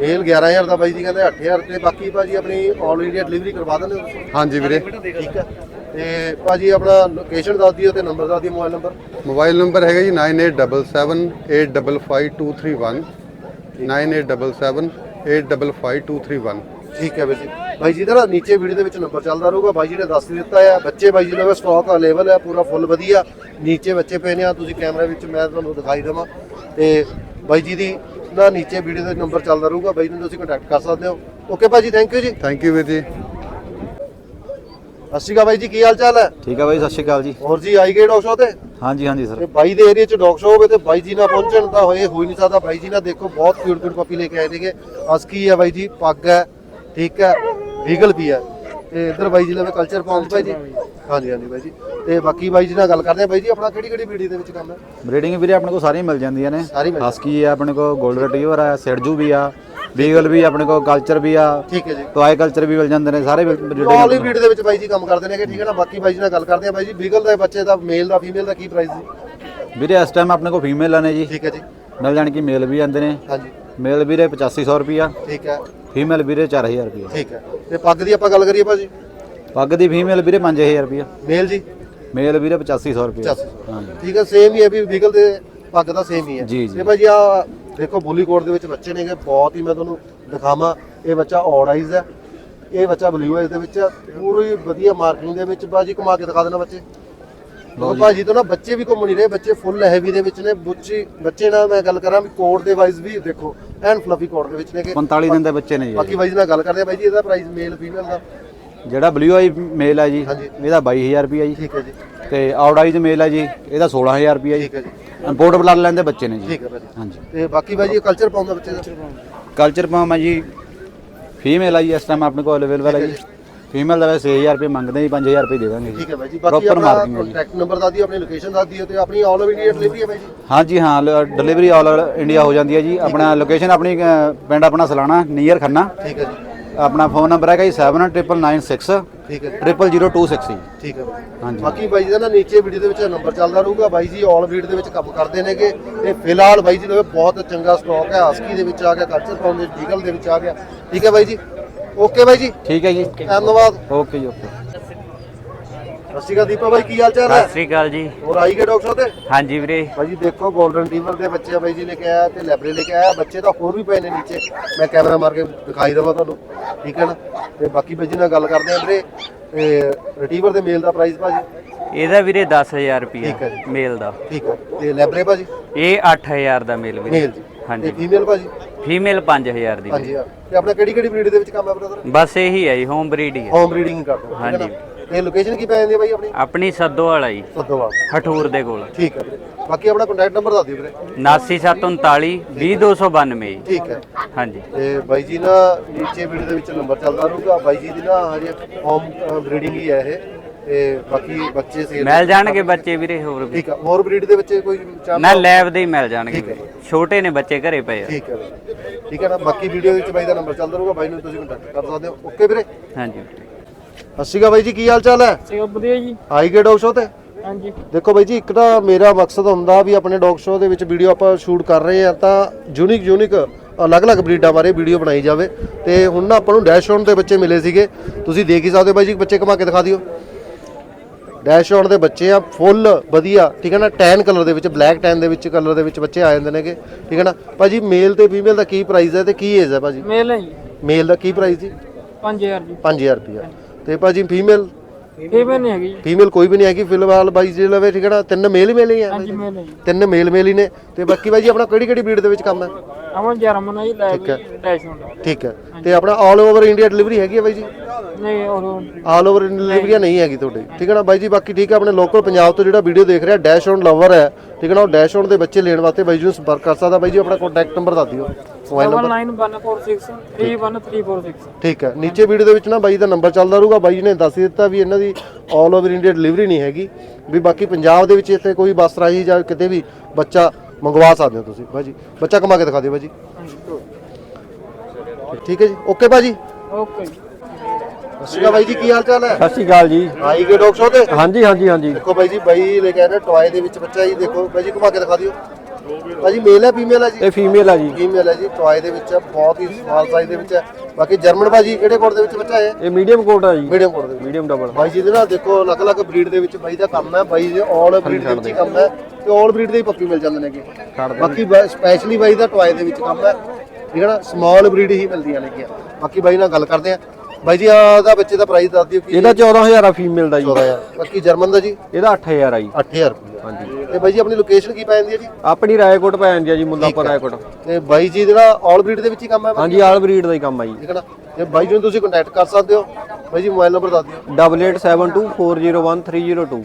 ਮੇਲ 11000 ਦਾ ਬਾਈ ਜੀ ਕਹਿੰਦੇ 8000 ਤੇ ਬਾਕੀ ਭਾਜੀ ਆਪਣੀ 올 ਇੰਡੀਆ ਡਿਲੀਵਰੀ ਕਰਵਾ ਦਿੰਦੇ ਹੋ ਤੁਸੀਂ? ਹਾਂਜੀ ਵੀਰੇ। ਠੀਕ ਹੈ। ਤੇ ਭਾਜੀ ਆਪਣਾ ਲੋਕੇਸ਼ਨ ਦੱਸ ਦਿਓ ਤੇ ਨੰਬਰ ਦੱਸ ਦਿਓ ਮੋਬਾਈਲ ਨੰਬਰ ਮੋਬਾਈਲ ਨੰਬਰ ਹੈਗਾ ਜੀ 9877855231 9877855231 ਠੀਕ ਹੈ ਵੀਰ ਜੀ। ਬਾਈ ਜੀ ਦਾ ਨਾ ਨੀਚੇ ਵੀਡੀਓ ਦੇ ਵਿੱਚ ਨੰਬਰ ਚੱਲਦਾ ਰਹੂਗਾ ਬਾਈ ਜੀ ਨੇ ਦੱਸ ਦਿੱਤਾ ਹੈ। ਬੱਚੇ ਬਾਈ ਜੀ ਨਾਲ ਸਟਾਕ ਅਵੇਲੇਬਲ ਹੈ ਪੂਰਾ ਫੁੱਲ ਵਧੀਆ। ਨੀਚੇ ਬੱਚੇ ਪਏ ਨੇ ਆ ਤੁਸੀਂ ਕੈਮਰਾ ਵਿੱਚ ਮੈਂ ਤੁਹਾਨੂੰ ਦਿਖਾਈ ਦੇਵਾਂ। ਤੇ ਬਾਈ ਜੀ ਦੀ ਨਾ ਨੀਚੇ ਵੀਡੀਓ ਦੇ ਨੰਬਰ ਚੱਲਦਾ ਰਹੂਗਾ ਬਾਈ ਨੂੰ ਤੁਸੀਂ ਕੰਟੈਕਟ ਕਰ ਸਕਦੇ ਹੋ। ਓਕੇ ਭਾਜੀ ਥੈਂਕ ਯੂ ਜੀ। ਥੈਂਕ ਯੂ ਵੀਰ ਜੀ। ਸਤਿ ਸ਼੍ਰੀ ਅਕਾਲ ਬਾਈ ਜੀ ਕੀ ਹਾਲ ਚਾਲ ਹੈ? ਠੀਕ ਹੈ ਬਾਈ ਸਤਿ ਸ਼੍ਰੀ ਅਕਾਲ ਜੀ। ਹੋਰ ਜੀ ਆਈ ਗਏ ਡੌਗ ਸ਼ੋ ਤੇ? ਹਾਂਜੀ ਹਾਂਜੀ ਸਰ। ਤੇ ਬਾਈ ਦੇ ਏਰੀਆ 'ਚ ਡੌਗ ਸ਼ੋ ਹੋਵੇ ਤੇ ਬਾਈ ਜੀ ਨਾਲ ਪਹੁੰਚਣ ਦਾ ਹੋਏ ਹੋ ਹੀ ਨਹੀਂ ਸਕਦਾ। ਬਾਈ ਜੀ ਨਾਲ ਦੇਖੋ ਬਹੁਤ ਕਿਊਟ ਕਿਊਟ ਪੱਪੀ ਲੈ ਕੇ ਆਏ ਨੇਗੇ। ਹਸਕੀ ਹੈ ਬਾਈ ਜੀ ਪੱਗ ਹੈ। ਠੀਕ ਹੈ ਵੀਗਲ ਵੀ ਹੈ। ਤੇ ਇੱਧਰ ਬਾਈ ਜੀ ਲਵੇ ਕਲਚਰ ਪੌਂਪ ਬਾਈ ਜੀ। ਹਾਂਜੀ ਹਾਂਜੀ ਬਾਈ ਜੀ। ਤੇ ਬਾਕੀ ਬਾਈ ਜੀ ਨਾਲ ਗੱਲ ਕਰਦੇ ਆ ਬਾਈ ਜੀ ਆਪਣਾ ਕਿਹੜੀ ਕਿਹੜੀ ਵੀਡੀਓ ਦੇ ਵਿੱਚ ਕੰਮ ਹੈ? ਬਰੀਡਿੰਗ ਵੀਰੇ ਆਪਣੇ ਕੋਲ ਸਾਰੀਆਂ ਮਿਲ ਜਾਂਦੀਆਂ ਨੇ। ਸਾਰੀ ਮਿਲ ਹਸਕੀ ਹੈ ਆਪਣੇ ਕੋਲ 골ਡ ਰਿਟਰੀਵਰ ਹੈ ਸਿਰਜੂ ਵੀ ਆ ਬੀਗਲ ਵੀ ਆਪਣੇ ਕੋਲ ਕਲਚਰ ਵੀ ਆ। ਠੀਕ ਹੈ ਜੀ। ਟੋਏ ਕਲਚਰ ਵੀ ਮਿਲ ਜਾਂਦੇ ਨੇ ਸਾਰੇ ਆਲ ਬਰੀਡਿੰਗ ਦੇ ਵਿੱਚ ਬਾਈ ਜੀ ਕੰਮ ਕਰਦੇ ਨੇਗੇ ਠੀਕ ਹੈ ਨਾ? ਬਾਕੀ ਬਾਈ ਜੀ ਨਾਲ ਗੱਲ ਕਰਦੇ ਆ ਬਾਈ ਜੀ ਵੀਗਲ ਦੇ ਬੱਚੇ ਦਾ ਮੇਲ ਦਾ ਫੀਮੇਲ ਦਾ ਕੀ ਪ੍ਰਾਈਸ ਜੀ? ਵੀਰੇ ਇਸ ਟਾਈਮ ਆਪਣੇ ਕੋਲ ਫੀਮੇਲ ਨੇ ਜੀ। ਠੀਕ ਹੈ ਜੀ। ਮਿਲ ਜਾਣ ਕਿ ਮੇਲ ਵੀ ਆਉਂਦੇ ਨੇ। ਹਾਂਜੀ। ਮੇਲ ਵੀਰੇ 8500 ਰੁਪਿਆ ਠੀਕ ਹੈ। ਫੀਮੇਲ ਵੀਰੇ 4000 ਰੁਪਿਆ ਠੀਕ ਹੈ। ਤੇ ਪੱਗ ਦੀ ਆਪਾਂ ਗੱਲ ਕਰੀਏ ਭਾਜੀ? ਪੱਗ ਦੀ ਫੀਮੇਲ ਵੀਰੇ 5000 ਰੁਪਿਆ ਮੇਲ ਜੀ? ਮੇਲ ਵੀਰੇ 8500 ਰੁਪਿਆ 8500 ਹਾਂਜੀ। ਠੀਕ ਹੈ ਸੇਮ ਹੀ ਹੈ ਵੀ ਵੀਗਲ ਦੇ ਪੱਗ ਦਾ ਸੇਮ ਹੀ ਹੈ। ਜੀ, ਜੀ। ਤੇ ਭਾਜੀ ਆ ਦੇਖੋ ਬੋਲੀ ਕੋਟ ਦੇ ਵਿੱਚ ਬੱਚੇ ਨੇਗੇ ਬਹੁਤ ਹੀ ਮੈਂ ਤੁਹਾਨੂੰ ਦਿਖਾਵਾਂ। ਇਹ ਬੱਚਾ ਔਡ ਆਈਜ਼ ਹੈ। ਇਹ ਬੱਚਾ ਬਲੂ ਆਈਜ਼ ਦੇ ਵਿੱਚ ਪੂਰੀ ਵਧੀਆ ਮਾਰਕਿੰਗ ਦੇ ਵਿੱਚ ਭਾਜੀ ਘੁਮਾ ਕੇ ਦਿਖਾ ਦੇਣਾ ਬੱਚੇ। ਭਾਜੀ ਤੋਂ ਨਾ ਬੱਚੇ ਵੀ ਘੁੰਮ ਨਹੀਂ ਰਹੇ ਬੱਚੇ ਫੁੱਲ ਹੈਵੀ ਦੇ ਵਿੱਚ ਨੇ। ਬੁੱਚੀ ਬੱਚੇ ਨਾਲ ਮੈਂ ਗੱਲ ਕਰਾਂ ਵੀ ਕੋਟ ਦੇ ਵਾਈਜ਼ ਵੀ ਦੇਖੋ ਐਨ ਫਲਫੀ ਕੋਟ ਦੇ ਵਿੱਚ ਨੇਗੇ 45 ਦਿਨ ਦੇ ਬੱਚੇ ਨੇ ਜੀ ਬਾਕੀ ਬਾਈ ਜੀ ਨਾਲ ਗੱਲ ਕਰਦੇ ਆ। ਬਾਈ ਜੀ ਇਹਦਾ ਪ੍ਰਾਈਸ ਮੇਲ ਫੀਮੇਲ ਦਾ। ਜਿਹੜਾ ਬਲੂ ਆਈ ਮੇਲ ਹੈ ਜੀ ਹਾਂਜੀ। ਇਹਦਾ 22000 ਰੁਪਿਆ ਜੀ। ਠੀਕ ਹੈ ਜੀ। ਤੇ ਆਊਟ ਆਈਜ਼ ਮੇਲ ਹੈ ਜੀ ਇਹਦਾ 16000 ਰੁਪਿਆ ਜੀ। ਠੀਕ ਹੈ ਜੀ। ਇੰਪੋਰਟ ਬਲੱਡ ਲੈਂਦੇ ਬੱਚੇ ਨੇ ਜੀ। ਠੀਕ ਹੈ ਭਾਜੀ। ਹਾਂਜੀ। ਤੇ ਬਾਕੀ ਬਾਈ ਜੀ ਕਲਚਰ ਪਾਉਂਦਾ ਬੱਚੇ ਦਾ? ਕਲਚਰ ਪਾਮ ਹੈ ਜੀ। ਫੀਮੇਲ ਆ ਜੀ ਇਸ ਟਾਈਮ ਆਪਣੇ ਕੋਲ ਅਵੇਲੇਬਲ ਹੈ ਜੀ। ਫੀਮੇਲ ਦਾ ਵੈਸੇ 6000 ਰੁਪਏ ਮੰਗਦੇ ਜੀ 5000 ਰੁਪਏ ਦੇ ਦਾਂਗੇ ਠੀਕ ਹੈ ਬਾਈ ਜੀ ਬਾਕੀ Proper ਆਪਣਾ marking ਹੈ ਜੀ। ਕੰਟੈਕਟ ਨੰਬਰ ਦੱਸ ਦਿਓ ਆਪਣੀ ਲੋਕੇਸ਼ਨ ਦੱਸ ਦਿਓ ਤੇ ਆਪਣੀ ਆਲ ਓਵਰ ਇੰਡੀਆ ਡਿਲੀਵਰੀ ਹੈ ਬਾਈ ਜੀ? ਹਾਂਜੀ ਹਾਂ ਡਿਲੀਵਰੀ ਆਲ ਇੰਡੀਆ ਹੋ ਜਾਂਦੀ ਹੈ ਜੀ। ਆਪਣਾ ਲੋਕੇਸ਼ਨ ਆਪਣੀ ਅ, ਪਿੰਡ ਆਪਣਾ ਸਲਾਣਾ ਨੀਅਰ ਖੰਨਾ। ਠੀਕ ਹੈ ਜੀ। ਆਪਣਾ ਫੋਨ ਨੰਬਰ ਹੈਗਾ ਜੀ 7996 ਠੀਕ ਹੈ। 00026 ਜੀ। ਠੀਕ ਹੈ ਬਾਈ ਹਾਂਜੀ। ਬਾਕੀ ਬਾਈ ਜੀ ਦਾ ਨਾ ਨੀਚੇ ਵੀਡੀਓ ਦੇ ਵਿੱਚ ਨੰਬਰ ਚੱਲਦਾ ਰਹੂਗਾ। ਬਾਈ ਜੀ ਆਲ ਬਰੀਡ ਦੇ ਵਿੱਚ ਕੰਮ ਕਰਦੇ ਨੇਗੇ। ਤੇ ਫਿਲਹਾਲ ਬਾਈ ਜੀ ਦੇ ਬਹੁਤ ਚੰਗਾ ਸਟਾਕ ਹੈ। ਹਸਕੀ ਦੇ ਵਿੱਚ ਆ ਗਿਆ ਕਲਚਰ ਦੇ ਡੀਗਲ ਦੇ ਵਿੱਚ ਆ ਗਿਆ। ਠੀਕ ਹੈ ਬਾਈ ਜੀ? ਓਕੇ ਬਾਈ ਜੀ। ਠੀਕ ਹੈ ਜੀ। ਧੰਨਵਾਦ। ਓਕੇ ਜੀ ਓਕੇ। ਸਤਿ ਸ਼੍ਰੀ ਅਕਾਲ ਦੀਪਾ ਬਾਈ ਕੀ ਹਾਲ ਚਾਲ ਹੈ? ਸਤਿ ਸ੍ਰੀ ਅਕਾਲ ਜੀ। ਹੋਰ ਆਈ ਗਏ ਡਾਕਟਰ ਤੇ? ਹਾਂਜੀ ਵੀਰੇ। ਭਾਈ ਜੀ ਦੇਖੋ 골ਡਨ ਟੀਵਰ ਦੇ ਬੱਚੇ ਆ ਬਾਈ ਜੀ ਲੈ ਕੇ ਆਇਆ ਤੇ ਲੈਬਰੇ ਲੈ ਕੇ ਆਇਆ ਬੱਚੇ ਤਾਂ ਹੋਰ ਵੀ ਪਏ ਨੇ ਨੀਚੇ। ਮੈਂ ਕੈਮਰਾ ਮਾਰ ਕੇ ਦਿਖਾਈ ਦਵਾਂ ਤੁਹਾਨੂੰ। ਠੀਕ ਹੈ ਨਾ? ਤੇ ਬਾਕੀ ਬਾਈ ਜੀ ਨਾਲ ਗੱਲ ਕਰਦੇ ਆ ਵੀਰੇ। ਤੇ ਰਿਟੀਵਰ ਦੇ ਮੇਲ ਦਾ ਪ੍ਰਾਈਸ ਭਾਜੀ ਇਹਦਾ ਵੀਰੇ 10000 ਠੀਕ ਹੈ ਜੀ। ਮੇਲ ਦਾ। ਠੀਕ ਹੈ। ਤੇ ਲੈਬਰੇ ਭਾਜੀ ਇਹ 8000 ਦਾ ਮੇਲ ਮੇਲ ਜੀ। ਹਾਂਜੀ। ਤੇ ਫੀਮੇਲ ਭਾਜੀ ਫੀਮੇਲ 5000 ਦੀ ਹਾਂਜੀ ਹਾਂ। ਤੇ ਆਪਣਾ ਕਿਹੜੀ ਕਿਹੜੀ ਬਰੀਡ ਦੇ ਵਿੱਚ ਕੰਮ ਹੈ ਬ੍ਰਦਰ ਬਸ ਇਹੀ ਹੈ ਜੀ ਹੋਮ ਬਰੀਡ ਹੀ ਹੈ। ਹੋਮ ਬਰੀਡਿੰਗ ਕਰਦੇ ਹੋ, ਠੀਕ ਹੈ ਨਾ? ਤੇ ਲੋਕੇਸ਼ਨ ਕੀ ਪੈ ਜਾਂਦੀ ਹੈ ਬਾਈ ਆਪਣੀ? ਆਪਣੀ ਸੱਦੋ ਵਾਲਾ ਜੀ। ਸੱਦੋਵਾਲ। ਹਠੂਰ ਦੇ ਕੋਲ। ਠੀਕ ਹੈ ਵੀਰੇ। ਬਾਕੀ ਆਪਣਾ ਕੰਟੈਕਟ ਨੰਬਰ ਦੱਸ ਦਿਓ ਵੀਰੇ। 79739 20292 ਜੀ ਠੀਕ ਹੈ। ਹਾਂਜੀ। ਤੇ ਬਾਈ ਜੀ ਨਾ ਨੀਚੇ ਵੀਡੀਓ ਦੇ ਵਿੱਚ ਨੰਬਰ ਚੱਲਦਾ ਰਹੂਗਾ। ਬਾਈ ਜੀ ਦੀ ਨਾ ਹਜੇ ਹੋਮ ਬਰੀਡਿੰਗ ਹੀ ਹੈ ਇਹ। ਤੇ ਬਾਕੀ ਬੱਚੇ ਮਿਲ ਜਾਣਗੇ ਬੱਚੇ ਵੀਰੇ ਹੋਰ ਵੀ। ਠੀਕ ਹੈ ਹੋਰ ਬਰੀਡ ਦੇ ਬੱਚੇ ਕੋਈ ਚਾਹ ਨਾ ਲੈਬ ਦੇ ਹੀ ਮਿਲ ਜਾਣਗੇ ਵੀਰੇ। ਛੋਟੇ ਨੇ ਬੱਚੇ ਘਰੇ ਪਏ ਆ। ਠੀਕ ਹੈ ਵੀਰੇ। ਠੀਕ ਹੈ ਨਾ ਬਾਕੀ ਵੀਡੀਓ ਵਿੱਚ ਬਾਈ ਦਾ ਨੰਬਰ ਚੱਲਦਾ ਰਹੂਗਾ ਬਾਈ ਨੂੰ ਤੁਸੀਂ ਕੰਟੈਕਟ ਕਰ ਸਕਦੇ ਹੋ। ਓਕੇ ਵੀਰੇ? ਹਾਂਜੀ। ਸਤਿ ਸ਼੍ਰੀ ਅਕਾਲ ਬਾਈ ਜੀ ਕੀ ਹਾਲ ਚਾਲ ਹੈ? ਸੇ ਵਧੀਆ ਜੀ। ਆਈ ਗਏ ਡੌਗ ਸ਼ੋ ਤੇ? ਹਾਂਜੀ। ਦੇਖੋ ਬਾਈ ਜੀ ਇੱਕ ਤਾਂ ਮੇਰਾ ਮਕਸਦ ਹੁੰਦਾ ਵੀ ਆਪਣੇ ਡੌਗ ਸ਼ੋ ਦੇ ਵਿੱਚ ਵੀਡੀਓ ਆਪਾਂ ਸ਼ੂਟ ਕਰ ਰਹੇ ਆ ਤਾਂ ਯੂਨਿਕ ਯੂਨਿਕ ਅਲੱਗ-ਅਲੱਗ ਬਰੀਡਾਂ ਬਾਰੇ ਵੀਡੀਓ ਬਣਾਈ ਜਾਵੇ। ਤੇ ਹੁਣ ਨਾ ਆਪਾਂ ਨੂੰ ਡੈਸ਼ ਔਨ ਦੇ ਬੱਚੇ ਮਿਲੇ ਸੀਗੇ। ਤੁਸੀਂ ਦੇਖ ਹੀ ਸਕਦੇ ਹੋ ਬਾਈ ਜੀ ਬੱਚੇ ਘੁਮਾ ਕੇ ਦਿਖਾ ਦਿਓ। ਡੈਸ਼ ਔਨ ਦੇ ਬੱਚੇ ਆ ਫੁੱਲ ਵਧੀਆ ਠੀਕ ਹੈ ਨਾ? ਟੈਨ ਕਲਰ ਦੇ ਵਿੱਚ ਬਲੈਕ ਟੈਨ ਦੇ ਵਿੱਚ ਕਲਰ ਦੇ ਵਿੱਚ ਬੱਚੇ ਆ ਜਾਂਦੇ ਨੇਗੇ ਠੀਕ ਹੈ ਨਾ? ਭਾਜੀ ਮੇਲ ਤੇ ਫੀਮੇਲ ਦਾ ਕੀ ਪ੍ਰਾਈਸ ਹੈ ਤੇ ਕੀ ਏਜ ਹੈ ਭਾਜੀ? ਮੇਲ ਹੈ ਜੀ। ਮੇਲ ਦਾ ਕੀ ਪ੍ਰਾਈਸ ਜੀ? 5000 ਜੀ। 5000 ਰੁਪਇਆ ਤੇ ਭਾਜੀ ਫੀਮੇਲ ਫੀਮੇਲ ਨਹੀਂ ਹੈਗੀ ਫੀਮੇਲ ਕੋਈ ਵੀ ਨਹੀਂ ਹੈਗੀ ਫਿਲਹਾਲ ਬਾਈ ਜੀ ਲਵੇ ਠੀਕ ਹੈ ਨਾ? ਤਿੰਨ ਮੇਲ ਮੇਲ ਹੀ ਆ। ਹਾਂਜੀ ਮੇਲ ਤਿੰਨ ਮੇਲ ਮੇਲ ਹੀ ਨੇ। ਤੇ ਬਾਕੀ ਬਾਈ ਜੀ ਆਪਣਾ ਕਿਹੜੀ ਕਿਹੜੀ ਬਰੀਡ ਦੇ ਵਿੱਚ ਕੰਮ ਹੈ? ਅਮਨ ਜਰਮਨ ਹੈ ਲੈ ਠੀਕ ਹੈ। ਵੀ ਡੈਸ਼ ਹੁੰਦਾ ਠੀਕ ਹੈ। ਤੇ ਆਪਣਾ ਆਲ ਓਵਰ ਇੰਡੀਆ ਡਿਲੀਵਰੀ ਹੈਗੀ ਹੈ ਬਾਈ ਜੀ? ਨਹੀਂ ਉਹ ਆਲ ਓਵਰ ਡਿਲੀਵਰੀਆਂ ਨਹੀਂ ਹੈਗੀ ਤੁਹਾਡੀ। ਠੀਕ ਹੈ ਨਾ ਬਾਈ ਜੀ ਬਾਕੀ ਠੀਕ ਹੈ ਆਪਣੇ ਲੋਕਲ ਪੰਜਾਬ ਤੋਂ ਜਿਹੜਾ ਵੀਡੀਓ ਦੇਖ ਰਿਹਾ ਡੈਸ਼ ਔਨ ਲਵਰ ਹੈ। ਠੀਕ ਹੈ ਨਾ ਉਹ ਡੈਸ਼ ਔਨ ਦੇ ਬੱਚੇ ਲੈਣ ਵਾਸਤੇ ਬਾਈ ਜੀ ਨੂੰ ਸੰਪਰਕ ਕਰ ਸਕਦਾ। ਬਾਈ ਜੀ ਆਪਣਾ ਕੰਟੈਕਟ ਨੰਬਰ ਦੱਸ ਦਿਓ ਮੋਬਾਈਲ ਨੰਬਰ 9914631346 31346 ਠੀਕ ਹੈ। ਨੀਚੇ ਵੀਡੀਓ ਦੇ ਵਿੱਚ ਨਾ ਬਾਈ ਦਾ ਨੰਬਰ ਚੱਲਦਾ ਰਹੂਗਾ। ਬਾਈ ਜੀ ਨੇ ਦੱਸ ਹੀ ਦਿੱਤਾ ਵੀ ਇਹਨਾਂ ਦੀ ਆਲ ਓਵਰ ਇੰਡੀਆ ਡਿਲੀਵਰੀ ਨਹੀਂ ਹੈਗੀ। ਵੀ ਬਾਕੀ ਪੰਜਾਬ ਦੇ ਵਿੱਚ ਇੱਥੇ ਕੋਈ ਬੱਸ ਰਾਹੀਂ ਜਾਂ ਕਿਤੇ ਵੀ ਬੱਚਾ ਮੰਗਵਾ ਸਕਦੇ ਹੋ ਤੁਸੀਂ ਬਾਈ ਜੀ ਬੱਚਾ ਕਮਾ ਕੇ ਦਿਖਾ ਦਿਓ ਬਾਈ ਜੀ ਠੀਕ ਹੈ ਜੀ। ਓਕੇ ਬਾਈ ਜੀ ਓਕੇ ਜੀ ਸਤਿ ਸ਼੍ਰੀ ਅਕਾਲ ਬਾਈ ਜੀ ਕੀ ਹਾਲ ਚਾਲ ਹੈ? ਸਤਿ ਸ਼੍ਰੀ ਅਕਾਲ ਜੀ। ਆਈ ਗਏ ਡੌਗ ਸ਼ੋ ਤੇ? ਹਾਂਜੀ ਹਾਂਜੀ ਹਾਂਜੀ। ਦੇਖੋ ਬਾਈ ਜੀ ਬਾਈ ਲੈ ਕੇ ਆਏ ਨੇ ਟੌਏ ਦੇ ਵਿੱਚ ਬੱਚਾ ਜੀ ਦੇਖੋ। ਬਾਈ ਜੀ ਘੁਮਾ ਕੇ ਦਿਖਾ ਦਿਓ। ਬਾਈ ਜੀ ਮੇਲ ਹੈ ਫੀਮੇਲ ਹੈ ਜੀ? ਇਹ ਫੀਮੇਲ ਆ ਜੀ। ਫੀਮੇਲ ਹੈ ਜੀ ਟੌਏ ਦੇ ਵਿੱਚ ਹੈ, ਬਹੁਤ ਹੀ ਸਮਾਲ ਸਾਈਜ਼ ਦੇ ਵਿੱਚ ਹੈ। ਬਾਕੀ ਜਰਮਨ ਬਾਜੀ ਕਿਹੜੇ ਕੋਡ ਦੇ ਵਿੱਚ ਬੱਚਾ ਹੈ ਇਹ ਮੀਡੀਅਮ ਕੋਟ ਆ ਜੀ। ਮੀਡੀਅਮ ਕੋਡ ਦੇ ਵਿੱਚ। ਮੀਡੀਅਮ ਡਬਲ ਬਾਈ ਜੀ ਦੇ ਦੇਖੋ ਅਲੱਗ-ਅਲੱਗ ਬਰੀਡ ਦੇ ਵਿੱਚ ਬਾਈ ਦਾ ਕੰਮ ਹੈ ਬਾਈ ਜੀ ਆਲ ਬਰੀਡ ਦੇ ਵਿੱਚ ਹੀ ਕੰਮ ਹੈ ਤੇ ਆਲ ਬਰੀਡ ਦੇ ਹੀ ਪੱਪੀ ਮਿਲ ਜਾਂਦੇ ਨੇਗੇ। ਬਾਕੀ ਸਪੈਸ਼ਲੀ ਬਾਈ ਦਾ ਟੌਏ ਦੇ ਵਿੱਚ ਕੰਮ ਹੈ ਠੀਕ ਹੈ ਨਾ? ਸਮਾਲ ਬਰੀਡ ਹੀ ਮਿਲਦੀਆਂ ਨੇਗੀਆਂ। ਬਾਕੀ ਬਾਈ ਨਾਲ ਗੱਲ ਕਰਦੇ ਆ ਬਾਈ ਜੀ ਆ ਦਾ ਬੱਚੇ ਦਾ ਪ੍ਰਾਈਸ ਦੱਸ ਦਿਓ ਕੀ ਇਹਦਾ 14000 ਆ ਫੀਮੇਲ ਦਾ ਜੀ। 14000 ਬਾਕੀ ਜਰਮਨ ਦਾ ਜੀ? ਇਹਦਾ 8000 ਆ ਜੀ। 8000 ਰੁਪਏ। ਹਾਂਜੀ। ਤੇ ਬਾਈ ਜੀ ਆਪਣੀ ਲੋਕੇਸ਼ਨ ਕੀ ਪੈ ਜਾਂਦੀ ਹੈ ਜੀ? ਆਪਣੀ ਰਾਏਕੋਟ ਪੈ ਜਾਂਦੀ ਆ ਜੀ ਮੁੱਲਾਪੁਰ ਰਾਏਕੋਟ। ਤੇ ਬਾਈ ਜੀ ਦਾ ਆਲ ਬਰੀਡ ਦੇ ਵਿੱਚ ਹੀ ਕੰਮ ਹੈ ਹਾਂਜੀ ਆਲ ਬਰੀਡ ਦਾ ਹੀ ਕੰਮ ਆ ਜੀ। ਠੀਕ ਹੈ ਨਾ? ਤੇ ਬਾਈ ਜੀ ਨੂੰ ਤੁਸੀਂ ਕੰਟੈਕਟ ਕਰ ਸਕਦੇ ਹੋ। ਬਾਈ ਜੀ ਮੋਬਾਈਲ ਨੰਬਰ ਦੱਸ ਦਿਓ। 8872401302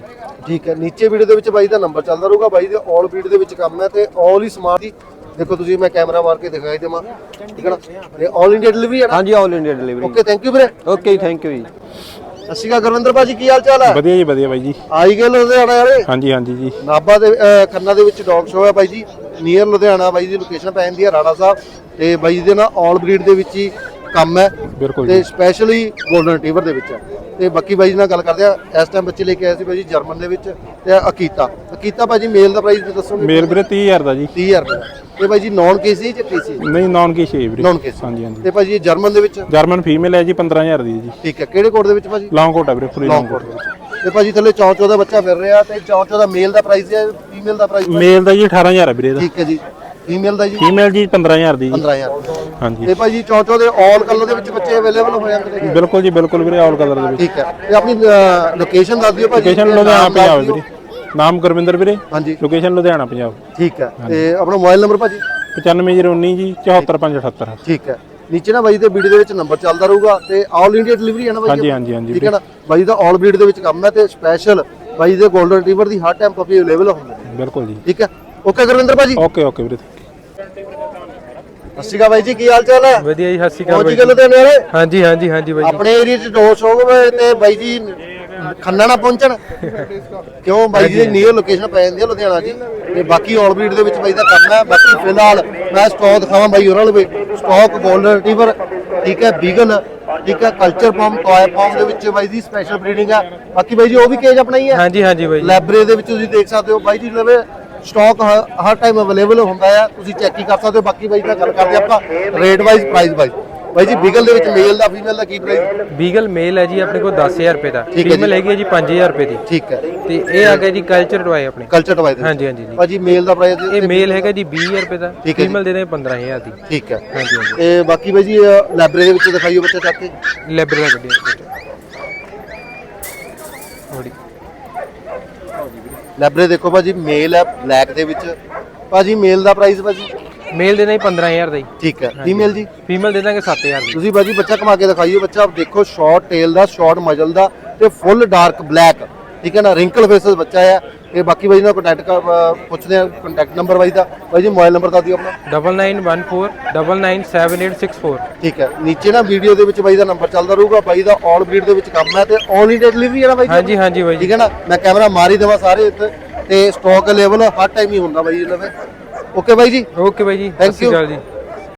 ਠੀਕ ਹੈ। ਨੀਚੇ ਵੀਡੀਓ ਦੇ ਵਿੱਚ ਬਾਈ ਦਾ ਨੰਬਰ ਚੱਲਦਾ ਰਹੂਗਾ। ਬਾਈ ਦੇ ਆਲ ਬਰੀਡ ਦੇ ਵਿੱਚ ਕੰਮ ਹੈ ਤੇ ਆਲ ਹੀ ਸਮਾਨ ਦੀ ਦੇਖੋ ਤੁਸੀਂ ਮੈਂ ਕੈਮਰਾ ਮਾਰ ਕੇ ਦਿਖਾਈ ਦੇਵਾਂ। ਠੀਕ ਹੈ ਨਾ? ਤੇ ਆਲ ਇੰਡੀਆ ਡਿਲੀਵਰੀ ਹੈ ਨਾ? ਹਾਂਜੀ all India delivery okay thank you ਵੀਰੇ। ਓਕੇ ਥੈਂਕ ਯੂ ਜੀ। ਸਤਿ ਸ਼੍ਰੀ ਅਕਾਲ ਗੁਰਵਿੰਦਰ ਭਾਜੀ ਕੀ ਹਾਲ ਚਾਲ ਹੈ? ਵਧੀਆ ਜੀ ਵਧੀਆ ਬਾਈ ਜੀ। ਆਈ ਗਏ ਲੁਧਿਆਣਾ ਵਾਲੇ? ਹਾਂਜੀ ਹਾਂਜੀ ਜੀ। ਨਾਭਾ ਦੇ ਅਹ, ਖੰਨਾ ਦੇ ਵਿੱਚ ਡੌਗ ਸ਼ੋਅ ਹੈ ਬਾਈ ਜੀ। ਨੀਅਰ ਲੁਧਿਆਣਾ ਬਾਈ ਦੀ ਲੋਕੇਸ਼ਨ ਪੈ ਜਾਂਦੀ ਹੈ ਰਾਣਾ ਸਾਹਿਬ। ਤੇ ਬਾਈ ਜੀ ਦੇ ਨਾਲ ਆਲ ਬਰੀਡ ਦੇ ਵਿੱਚ ਹੀ ਕੰਮ ਹੈ ਬਿਲਕੁਲ ਤੇ ਸਪੈਸ਼ਲੀ 골ਡਨ ਰਿਟਰੀਵਰ ਦੇ ਵਿੱਚ ਹੈ। ਤੇ ਬਾਕੀ ਬਾਈ ਜੀ ਨਾਲ ਗੱਲ ਕਰਦੇ ਆ ਇਸ ਟਾਈਮ ਬੱਚੇ ਲੈ ਕੇ ਆਏ ਸੀ ਬਾਈ ਜੀ ਜਰਮਨ ਦੇ ਵਿੱਚ ਤੇ ਅਕੀਤਾ। ਅਕੀਤਾ ਭਾਜੀ ਮੇਲ ਦਾ ਪ੍ਰਾਈਸ ਦੱਸੋਗੇ? ਮੇਲ ਵੀਰੇ 30000 ਦਾ ਜੀ। 30000 ਰੁਪਏ ਇਹ ਬਾਈ ਜੀ ਨੌਨ ਕੇਸੀ ਜਾਂ ਕੇਸੀ ਨਹੀਂ ਨਾਨ ਕੀ ਸ਼ੇ ਵੀਰੇ। ਨੌਨ ਕੇਸੀ ਹਾਂਜੀ ਹਾਂਜੀ। ਤੇ ਭਾਜੀ ਜਰਮਨ ਦੇ ਵਿੱਚ? ਜਰਮਨ ਫੀਮੇਲ ਹੈ ਜੀ 15000 ਦੀ ਜੀ। ਠੀਕ ਹੈ। ਕਿਹੜੇ ਕੋਡ ਦੇ ਵਿੱਚ ਭਾਜੀ? ਲੌਂਗ ਕੋਟ ਹੈ ਵੀਰੇ ਫੁੱਲੀ ਲੌਂਗ ਕੋਡ ਦੇ ਵਿੱਚ। ਤੇ ਭਾਜੀ ਥੱਲੇ ਚੌਂ ਚੌਂ ਦਾ ਬੱਚਾ ਫਿਰ ਰਿਹਾ ਤੇ ਚੌਂ ਚੌਂ ਦਾ ਮੇਲ ਦਾ ਪ੍ਰਾਈਸ ਹੈ ਫੀਮੇਲ ਦਾ ਪ੍ਰਾਈਸ ਮੇਲ ਦਾ ਜੀ 18000 ਹੈ ਵੀਰੇ ਇਹਦਾ। ਠੀਕ ਹੈ ਜੀ। ਫੀਮੇਲ ਦਾ ਜੀ? ਫੀਮੇਲ ਜੀ 15000 ਦੀ ਜੀ। 15000 ਹਾਂਜੀ। ਤੇ ਭਾਜੀ ਚੌਂ ਚੌਂ ਦੇ ਆਲ ਕਲਰ ਦੇ ਵਿੱਚ ਬੱਚੇ ਅਵੇਲੇਬਲ ਹੋ ਜਾਂਦੇ ਨੇ ਬਿਲਕੁਲ ਜੀ ਬਿਲਕੁਲ ਵੀਰੇ ਆਲ ਕਲਰ ਦੇ ਵਿੱਚ। ਠੀਕ ਹੈ। ਤੇ ਆਪਣੀ ਲੋਕੇਸ਼ਨ ਦੱਸ ਦਿਓ ਭਾਜੀ ਲੋਕੇਸ਼ਨ ਤੇ ਲੁਧਿਆਣਾ ਨਾਮ ਦੱਸ ਪੰਜਾਬ ਦਿਓ। ਵੀਰੇ। ਨਾਮ ਗੁਰਵਿੰਦਰ ਵੀਰੇ। ਹਾਂਜੀ। ਲੋਕੇਸ਼ਨ ਲੁਧਿਆਣਾ ਪੰਜਾਬ। ਠੀਕ ਹੈ। ਤੇ ਆਪਣਾ ਮੋਬਾਈਲ ਨੰਬਰ ਭਾਜੀ? 95019 ਜੀ 74578 ਠੀਕ ਹੈ। ਨੀਚੇ ਨਾ ਬਾਈ ਦੇ ਵੀਡੀਓ ਦੇ ਵਿੱਚ ਨੰਬਰ ਚੱਲਦਾ ਰਹੂਗਾ ਤੇ ਆਲ ਇੰਡੀਆ ਡਿਲੀਵਰੀ ਹੈ ਨਾ ਬਾਈ ਹਾਂਜੀ, ਹਾਂਜੀ, ਹਾਂਜੀ। ਠੀਕ ਹੈ ਨਾ? ਬਾਈ ਦਾ ਆਲ ਬਰੀਡ ਦੇ ਵਿੱਚ ਕੰਮ ਹੈ ਤੇ ਸਪੈਸ਼ਲ ਬਾਈ ਦੇ 골ਡਨ ਰਿਟਰੀਵਰ ਦੀ ਹਰ ਟਾਈਮ ਪਪੀ ਅਵੇਲੇਬਲ ਹੁੰਦੇ ਨੇ ਬਿਲਕੁਲ ਜੀ। ਠੀਕ ਹੈ। ਓਕੇ ਗੁਰਵਿੰਦਰ ਭਾਜੀ। ਓਕੇ ਓਕੇ ਵੀਰੇ ਸਤਿ ਸ਼੍ਰੀ ਅਕਾਲ ਬਾਈ ਜੀ ਕੀ ਹਾਲ ਚਾਲ ਹੈ? ਵਧੀਆ ਜੀ ਸਤਿ ਸ਼੍ਰੀ ਪਹੁੰਚ ਗਏ ਲੁਧਿਆਣੇ ਵਾਲੇ ਹਾਂਜੀ ਹਾਂਜੀ ਹਾਂਜੀ ਬਾਈ ਆਪਣੇ ਏਰੀਆ 'ਚ ਦੋ ਸ਼ੋਗ ਤੇ ਬਾਈ ਜੀ ਖੰਨਾ ਨਾ ਪਹੁੰਚਣ। ਕਿਉਂ ਬਾਈ ਜੀ ਨੀਅਰ ਲੋਕੇਸ਼ਨ ਪੈ ਜਾਂਦੀ ਹੈ ਲੁਧਿਆਣਾ ਜੀ ਤੇ ਬਾਕੀ ਆਲ ਬਰੀਡ ਦੇ ਵਿੱਚ ਬਾਈ ਦਾ ਕੰਮ ਹੈ। ਬਾਕੀ ਫਿਲਹਾਲ ਮੈਂ ਸਟਾਕ ਦਿਖਾਵਾਂ ਬਾਈ ਉਹਨਾਂ ਲਵੇ ਸਟਾਕ 골ਡਨ ਰਿਟਰੀਵਰ ਠੀਕ ਹੈ ਬੀਗਲ ਠੀਕ ਹੈ ਕਲਚਰ ਫਾਰਮ ਟੌਏ ਫਾਰਮ ਦੇ ਵਿੱਚ ਬਾਈ ਦੀ ਸਪੈਸ਼ਲ ਬਰੀਡਿੰਗ ਹੈ। ਬਾਕੀ ਬਾਈ ਜੀ ਉਹ ਵੀ ਕੇਜ ਆਪਣਾ ਹੀ ਹੈ? ਹਾਂਜੀ ਹਾਂਜੀ ਬਾਈ ਲਾਇਬ੍ਰੇਰੀ ਦੇ ਵਿੱਚ ਤੁਸੀਂ ਦੇਖ ਸਕਦੇ ਹੋ। ਬਾਈ ਜੀ ਲਵੇ ਸਟਾਕ ਹਰ ਟਾਈਮ ਅਵੇਲੇਬਲ ਹੁੰਦਾ ਹੈ ਤੁਸੀਂ ਚੈੱਕ ਹੀ ਕਰ ਸਕਦੇ ਹੋ ਬਾਕੀ ਬਾਈ ਨਾਲ ਗੱਲ ਕਰਦੇ ਆਪਾਂ ਰੇਟ ਵਾਈਜ਼ ਪ੍ਰਾਈਸ ਵਾਈਜ਼ ਬਾਈ ਜੀ ਬੀਗਲ ਦੇ ਵਿੱਚ ਮੇਲ ਦਾ ਫੀਮੇਲ ਦਾ ਕੀ ਪ੍ਰਾਈਸ ਬੀਗਲ ਮੇਲ ਹੈ ਜੀ ਆਪਣੇ ਕੋਲ 10000 ਰੁਪਏ ਦਾ। ਠੀਕ ਹੈ ਜੀ। ਫੀਮੇਲ ਹੈਗੀ ਹੈ ਜੀ 5000 ਰੁਪਏ ਦੀ। ਠੀਕ ਹੈ। ਤੇ ਇਹ ਆ ਗਿਆ ਜੀ ਕਲਚਰ ਟਵਾਏ ਆਪਣੇ। ਕਲਚਰ ਟਵਾਈ ਦੇ ਹਾਂਜੀ ਹਾਂਜੀ ਜੀ। ਭਾਜੀ ਮੇਲ ਦਾ ਪ੍ਰਾਈਸ ਇਹ ਮੇਲ ਹੈਗਾ ਜੀ 20000 ਰੁਪਏ ਦਾ। ਠੀਕ ਹੈ ਜੀ। ਫੀਮੇਲ ਦੇ ਦੇ 15000 ਦੀ। ਠੀਕ ਹੈ। ਹਾਂਜੀ ਹਾਂਜੀ। ਤੇ ਬਾਕੀ ਬਾਈ ਜੀ ਲਾਇਬ੍ਰੇਰੀ ਦੇ ਵਿੱਚ ਦਿਖਾਈਓ ਬੱਚਾ ਚੱਕ ਕੇ। ਲੈਬਰ ਦਾ ਗੱਡੀ ਲਾਇਬ੍ਰੇਰੀ ਦੇਖੋ ਭਾਜੀ ਮੇਲ ਹੈ ਬਲੈਕ ਦੇ ਵਿੱਚ। ਭਾਜੀ ਮੇਲ ਦਾ ਪ੍ਰਾਈਸ ਭਾਜੀ? ਮੇਲ ਦੇ ਦੇ 15000 ਦਾ ਜੀ ਠੀਕ ਹੈ। ਫੀਮੇਲ ਜੀ ਫੀਮੇਲ ਦੇ ਦਾਂਗੇ 7000 ਦੀ। ਤੁਸੀਂ ਭਾਜੀ ਬੱਚਾ ਕਮਾ ਕੇ ਦਿਖਾਈਓ। ਬੱਚਾ ਦੇਖੋ ਸ਼ਾਰਟ ਟੇਲ ਦਾ ਸ਼ਾਰਟ ਮਜਲ ਦਾ ਤੇ ਫੁੱਲ ਡਾਰਕ ਬਲੈਕ ਠੀਕ ਹੈ ਨਾ ਰਿੰਕਲ ਫੇਸਸ ਬੱਚਾ ਹੈ। ਤੇ ਬਾਕੀ ਬਾਈ ਨਾਲ ਕੰਟੈਕਟ ਪੁੱਛਦੇ ਆ ਕੰਟੈਕਟ ਨੰਬਰ ਬਾਈ ਦਾ। ਬਾਈ ਜੀ ਮੋਬਾਈਲ ਨੰਬਰ ਦੱਸ ਦਿਓ ਆਪਣਾ। 9914999764 ਠੀਕ ਹੈ। ਨੀਚੇ ਨਾ ਵੀਡੀਓ ਦੇ ਵਿੱਚ ਬਾਈ ਦਾ ਨੰਬਰ ਚੱਲਦਾ ਰਹੂਗਾ। ਬਾਈ ਦਾ ਆਲ ਬਰੀਡ ਦੇ ਵਿੱਚ ਕੰਮ ਹੈ ਤੇ ਆਲ ਇੰਡੀਆ ਡਿਲੀਵਰੀ ਹੈ ਬਾਈ ਹਾਂਜੀ ਹਾਂਜੀ ਬਾਈ ਠੀਕ ਹੈ ਨਾ? ਮੈਂ ਕੈਮਰਾ ਮਾਰ ਦੇਵਾਂ ਸਾਰੇ ਇੱਥੇ ਤੇ ਸਟਾਕ ਲੈਵਲ ਹਰ ਟਾਈਮ ਹੀ ਹੁੰਦਾ ਬਾਈ ਇਹਨਾਂ ਦੇ। ਓਕੇ ਬਾਈ ਜੀ? ਓਕੇ ਬਾਈ ਜੀ you. ਅਕਾਲ ਜੀ।